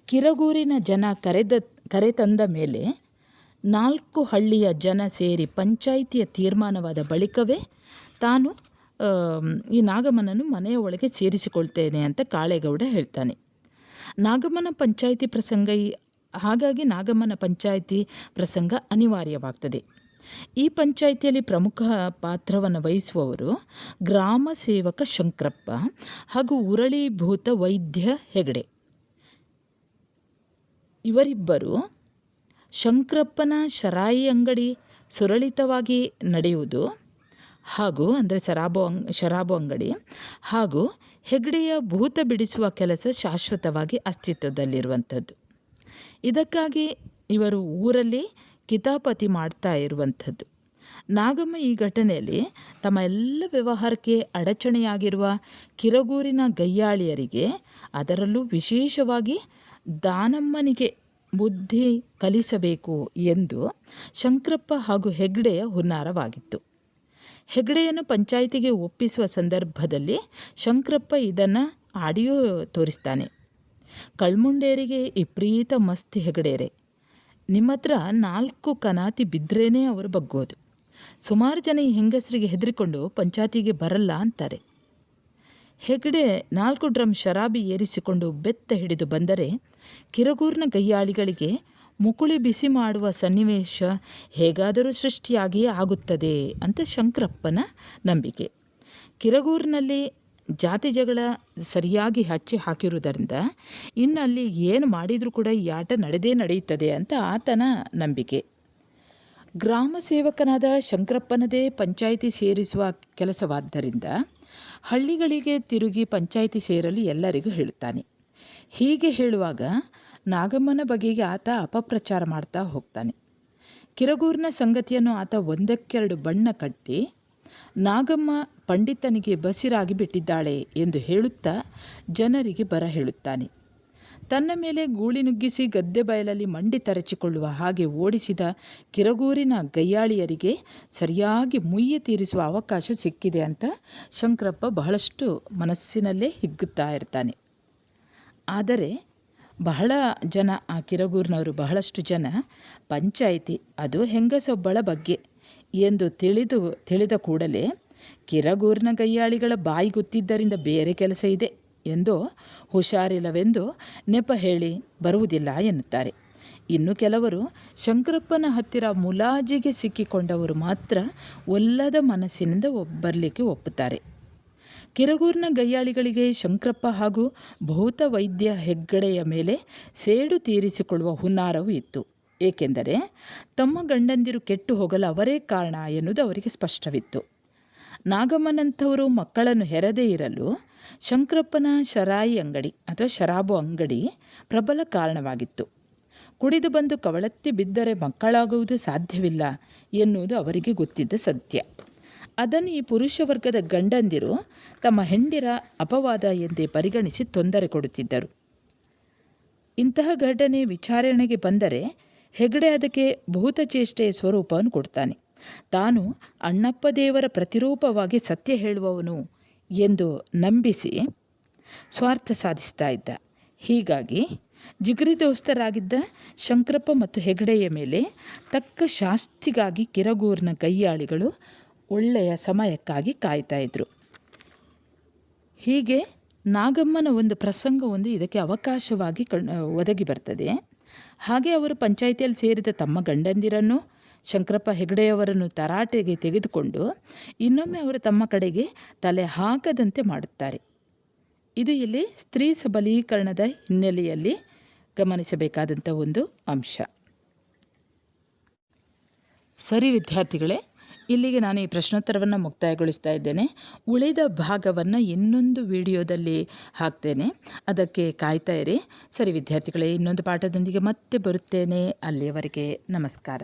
ಕಿರಗೂರಿನ ಜನ ಕರೆದ, ಕರೆತಂದ ಮೇಲೆ ನಾಲ್ಕು ಹಳ್ಳಿಯ ಜನ ಸೇರಿ ಪಂಚಾಯಿತಿಯ ತೀರ್ಮಾನವಾದ ಬಳಿಕವೇ ತಾನು ಈ ನಾಗಮ್ಮನನ್ನು ಮನೆಯ ಒಳಗೆ ಸೇರಿಸಿಕೊಳ್ತೇನೆ ಅಂತ ಕಾಳೇಗೌಡ ಹೇಳ್ತಾನೆ. ನಾಗಮ್ಮನ ಪಂಚಾಯಿತಿ ಪ್ರಸಂಗ ಹಾಗಾಗಿ ನಾಗಮ್ಮನ ಪಂಚಾಯಿತಿ ಪ್ರಸಂಗ ಅನಿವಾರ್ಯವಾಗ್ತದೆ. ಈ ಪಂಚಾಯಿತಿಯಲ್ಲಿ ಪ್ರಮುಖ ಪಾತ್ರವನ್ನು ವಹಿಸುವವರು ಗ್ರಾಮ ಸೇವಕ ಶಂಕರಪ್ಪ ಹಾಗೂ ಉರಳೀಭೂತ ವೈದ್ಯ ಹೆಗಡೆ. ಇವರಿಬ್ಬರು ಶಂಕರಪ್ಪನ ಶರಾಯಿ ಅಂಗಡಿ ಸುರಳಿತವಾಗಿ ನಡೆಯುವುದು ಹಾಗೂ ಅಂದರೆ ಶರಾಬು ಅಂಗ್, ಶರಾಬು ಅಂಗಡಿ ಹಾಗೂ ಹೆಗ್ಡೆಯ ಭೂತ ಬಿಡಿಸುವ ಕೆಲಸ ಶಾಶ್ವತವಾಗಿ ಅಸ್ತಿತ್ವದಲ್ಲಿರುವಂಥದ್ದು. ಇದಕ್ಕಾಗಿ ಇವರು ಊರಲ್ಲಿ ಕಿತಾಪತಿ ಮಾಡ್ತಾ ಇರುವಂಥದ್ದು. ನಾಗಮ್ಮ ಈ ಘಟನೆಯಲ್ಲಿ ತಮ್ಮ ಎಲ್ಲ ವ್ಯವಹಾರಕ್ಕೆ ಅಡಚಣೆಯಾಗಿರುವ ಕಿರಗೂರಿನ ಗಯ್ಯಾಳಿಯರಿಗೆ ಅದರಲ್ಲೂ ವಿಶೇಷವಾಗಿ ದಾನಮ್ಮನಿಗೆ ಬುದ್ಧಿ ಕಲಿಸಬೇಕು ಎಂದು ಶಂಕರಪ್ಪ ಹಾಗೂ ಹೆಗ್ಡೆಯ ಹುನ್ನಾರವಾಗಿತ್ತು. ಹೆಗ್ಡೆಯನ್ನು ಪಂಚಾಯಿತಿಗೆ ಒಪ್ಪಿಸುವ ಸಂದರ್ಭದಲ್ಲಿ ಶಂಕರಪ್ಪ ಇದನ್ನು ಆಡಿಯೋ ತೋರಿಸ್ತಾನೆ. ಕಳ್ಮುಂಡೇರಿಗೆ ವಿಪ್ರೀತ ಮಸ್ತ್ ಹೆಗಡೇರೆ. ನಿಮ್ಮ ಹತ್ರ ನಾಲ್ಕು ಕನಾತಿ ಬಿದ್ದರೇನೆ ಅವರು ಬಗ್ಗೋದು. ಸುಮಾರು ಜನ ಈ ಹೆಂಗಸರಿಗೆ ಹೆದರಿಕೊಂಡು ಪಂಚಾಯತಿಗೆ ಬರಲ್ಲ ಅಂತಾರೆ. ಹೆಗಡೆ ನಾಲ್ಕು ಡ್ರಮ್ ಶರಾಬಿ ಏರಿಸಿಕೊಂಡು ಬೆತ್ತ ಹಿಡಿದು ಬಂದರೆ ಕಿರಗೂರಿನ ಗಯ್ಯಾಳಿಗಳಿಗೆ ಮುಕುಳಿ ಬಿಸಿ ಮಾಡುವ ಸನ್ನಿವೇಶ ಹೇಗಾದರೂ ಸೃಷ್ಟಿಯಾಗಿಯೇ ಆಗುತ್ತದೆ ಅಂತ ಶಂಕರಪ್ಪನ ನಂಬಿಕೆ. ಕಿರಗೂರಿನಲ್ಲಿ ಜಾತಿ ಜಗಳ ಸರಿಯಾಗಿ ಹಚ್ಚಿ ಹಾಕಿರುವುದರಿಂದ ಇನ್ನು ಅಲ್ಲಿ ಏನು ಮಾಡಿದರೂ ಕೂಡ ಈ ಆಟ ನಡೆದೇ ನಡೆಯುತ್ತದೆ ಅಂತ ಆತನ ನಂಬಿಕೆ. ಗ್ರಾಮ ಸೇವಕನಾದ ಶಂಕರಪ್ಪನದೇ ಪಂಚಾಯಿತಿ ಸೇರಿಸುವ ಕೆಲಸವಾದ್ದರಿಂದ ಹಳ್ಳಿಗಳಿಗೆ ತಿರುಗಿ ಪಂಚಾಯಿತಿ ಸೇರಲು ಎಲ್ಲರಿಗೂ ಹೇಳುತ್ತಾನೆ. ಹೀಗೆ ಹೇಳುವಾಗ ನಾಗಮ್ಮನ ಬಗೆಗೆ ಆತ ಅಪಪ್ರಚಾರ ಮಾಡ್ತಾ ಹೋಗ್ತಾನೆ. ಕಿರಗೂರಿನ ಸಂಗತಿಯನ್ನು ಆತ ಒಂದಕ್ಕೆರಡು ಬಣ್ಣ ಕಟ್ಟಿ, ನಾಗಮ್ಮ ಪಂಡಿತನಿಗೆ ಬಸಿರಾಗಿ ಬಿಟ್ಟಿದ್ದಾಳೆ ಎಂದು ಹೇಳುತ್ತಾ ಜನರಿಗೆ ಬರ ಹೇಳುತ್ತಾನೆ ತನ್ನ ಮೇಲೆ ಗೂಳಿ ನುಗ್ಗಿಸಿ ಗದ್ದೆ ಬಯಲಲ್ಲಿ ಮಂಡಿ ತರಚಿಕೊಳ್ಳುವ ಹಾಗೆ ಓಡಿಸಿದ ಕಿರಗೂರಿನ ಗಯ್ಯಾಳಿಯರಿಗೆ ಸರಿಯಾಗಿ ಮುಯ್ಯಿ ತೀರಿಸುವ ಅವಕಾಶ ಸಿಕ್ಕಿದೆ ಅಂತ ಶಂಕರಪ್ಪ ಬಹಳಷ್ಟು ಮನಸ್ಸಿನಲ್ಲೇ ಹಿಗ್ಗುತ್ತಾ ಇರ್ತಾನೆ. ಆದರೆ ಬಹಳ ಜನ ಆ ಕಿರಗೂರಿನವರು ಬಹಳಷ್ಟು ಜನ, ಪಂಚಾಯಿತಿ, ಅದು ಹೆಂಗಸೊಬ್ಬಳ ಬಗ್ಗೆ? ಎಂದು ತಿಳಿದು, ತಿಳಿದ ಕೂಡಲೇ ಕಿರಗೂರಿನ ಗಯ್ಯಾಳಿಗಳ ಬಾಯಿ ಗೊತ್ತಿದ್ದರಿಂದ ಬೇರೆ ಕೆಲಸ ಇದೆ. ಎಂದು ಹುಷಾರಿಲ್ಲವೆಂದು ನೆಪ ಹೇಳಿ ಬರುವುದಿಲ್ಲ ಎನ್ನುತ್ತಾರೆ. ಇನ್ನು ಕೆಲವರು ಶಂಕರಪ್ಪನ ಹತ್ತಿರ ಮುಲಾಜಿಗೆ ಸಿಕ್ಕಿಕೊಂಡವರು ಮಾತ್ರ ಒಲ್ಲದ ಮನಸ್ಸಿನಿಂದ ಬರಲಿಕ್ಕೆ ಒಪ್ಪುತ್ತಾರೆ. ಕಿರಗೂರ್ನ ಗಯ್ಯಾಳಿಗಳಿಗೆ ಶಂಕರಪ್ಪ ಹಾಗೂ ಭೌತ ವೈದ್ಯ ಹೆಗ್ಗಡೆಯ ಮೇಲೆ ಸೇಡು ತೀರಿಸಿಕೊಳ್ಳುವ ಹುನ್ನಾರವೂ ಇತ್ತು. ಏಕೆಂದರೆ ತಮ್ಮ ಗಂಡಂದಿರು ಕೆಟ್ಟು ಹೋಗಲು ಅವರೇ ಕಾರಣ ಎನ್ನುವುದು ಅವರಿಗೆ ಸ್ಪಷ್ಟವಿತ್ತು. ನಾಗಮ್ಮನಂಥವರು ಮಕ್ಕಳನ್ನು ಹೆರದೇ ಇರಲು ಶಂಕರಪ್ಪನ ಶರಾಯಿ ಅಂಗಡಿ ಅಥವಾ ಶರಾಬು ಅಂಗಡಿ ಪ್ರಬಲ ಕಾರಣವಾಗಿತ್ತು. ಕುಡಿದು ಬಂದು ಕವಳತ್ತಿ ಬಿದ್ದರೆ ಮಕ್ಕಳಾಗುವುದು ಸಾಧ್ಯವಿಲ್ಲ ಎನ್ನುವುದು ಅವರಿಗೆ ಗೊತ್ತಿದ್ದ ಸತ್ಯ. ಅದನ್ನು ಈ ಪುರುಷ ವರ್ಗದ ಗಂಡಂದಿರು ತಮ್ಮ ಹೆಂಡಿರ ಅಪವಾದ ಎಂದೇ ಪರಿಗಣಿಸಿ ತೊಂದರೆ ಕೊಡುತ್ತಿದ್ದರು. ಇಂತಹ ಘಟನೆ ವಿಚಾರಣೆಗೆ ಬಂದರೆ ಹೆಗಡೆ ಅದಕ್ಕೆ ಭೂತಚೇಷ್ಟೆಯ ಸ್ವರೂಪವನ್ನು ಕೊಡ್ತಾನೆ. ತಾನು ಅಣ್ಣಪ್ಪ ದೇವರ ಪ್ರತಿರೂಪವಾಗಿ ಸತ್ಯ ಹೇಳುವವನು ಎಂದು ನಂಬಿಸಿ ಸ್ವಾರ್ಥ ಸಾಧಿಸ್ತಾ ಇದ್ದ. ಹೀಗಾಗಿ ಜಿಗರಿ ದೋಸ್ತರಾಗಿದ್ದ ಶಂಕರಪ್ಪ ಮತ್ತು ಹೆಗಡೆಯ ಮೇಲೆ ತಕ್ಕ ಶಾಸ್ತಿಗಾಗಿ ಕಿರಗೂರಿನ ಕೈಯಾಳಿಗಳು ಒಳ್ಳೆಯ ಸಮಯಕ್ಕಾಗಿ ಕಾಯ್ತಾ ಇದ್ದರು ಹೀಗೆ ನಾಗಮ್ಮನ ಒಂದು ಪ್ರಸಂಗ ಒಂದು ಇದಕ್ಕೆ ಅವಕಾಶವಾಗಿ ಕಣ್, ಒದಗಿ ಬರ್ತದೆ. ಹಾಗೆ ಅವರು ಪಂಚಾಯಿತಿಯಲ್ಲಿ ಸೇರಿದ ತಮ್ಮ ಗಂಡಂದಿರನ್ನು ಶಂಕರಪ್ಪ ಹೆಗಡೆಯವರನ್ನು ತರಾಟೆಗೆ ತೆಗೆದುಕೊಂಡು ಇನ್ನೊಮ್ಮೆ ಅವರು ತಮ್ಮ ಕಡೆಗೆ ತಲೆ ಹಾಕದಂತೆ ಮಾಡುತ್ತಾರೆ. ಇದು ಇಲ್ಲಿ ಸ್ತ್ರೀ ಸಬಲೀಕರಣದ ಹಿನ್ನೆಲೆಯಲ್ಲಿ ಗಮನಿಸಬೇಕಾದಂಥ ಒಂದು ಅಂಶ. ಸರಿ ವಿದ್ಯಾರ್ಥಿಗಳೇ, ಇಲ್ಲಿಗೆ ನಾನು ಈ ಪ್ರಶ್ನೋತ್ತರವನ್ನು ಮುಕ್ತಾಯಗೊಳಿಸ್ತಾ ಇದ್ದೇನೆ. ಉಳಿದ ಭಾಗವನ್ನು ಇನ್ನೊಂದು ವಿಡಿಯೋದಲ್ಲಿ ಹಾಕ್ತೇನೆ. ಅದಕ್ಕೆ ಕಾಯ್ತಾ ಇರಿ. ಸರಿ ವಿದ್ಯಾರ್ಥಿಗಳೇ, ಇನ್ನೊಂದು ಪಾಠದೊಂದಿಗೆ ಮತ್ತೆ ಬರುತ್ತೇನೆ. ಅಲ್ಲಿಯವರೆಗೆ ನಮಸ್ಕಾರ.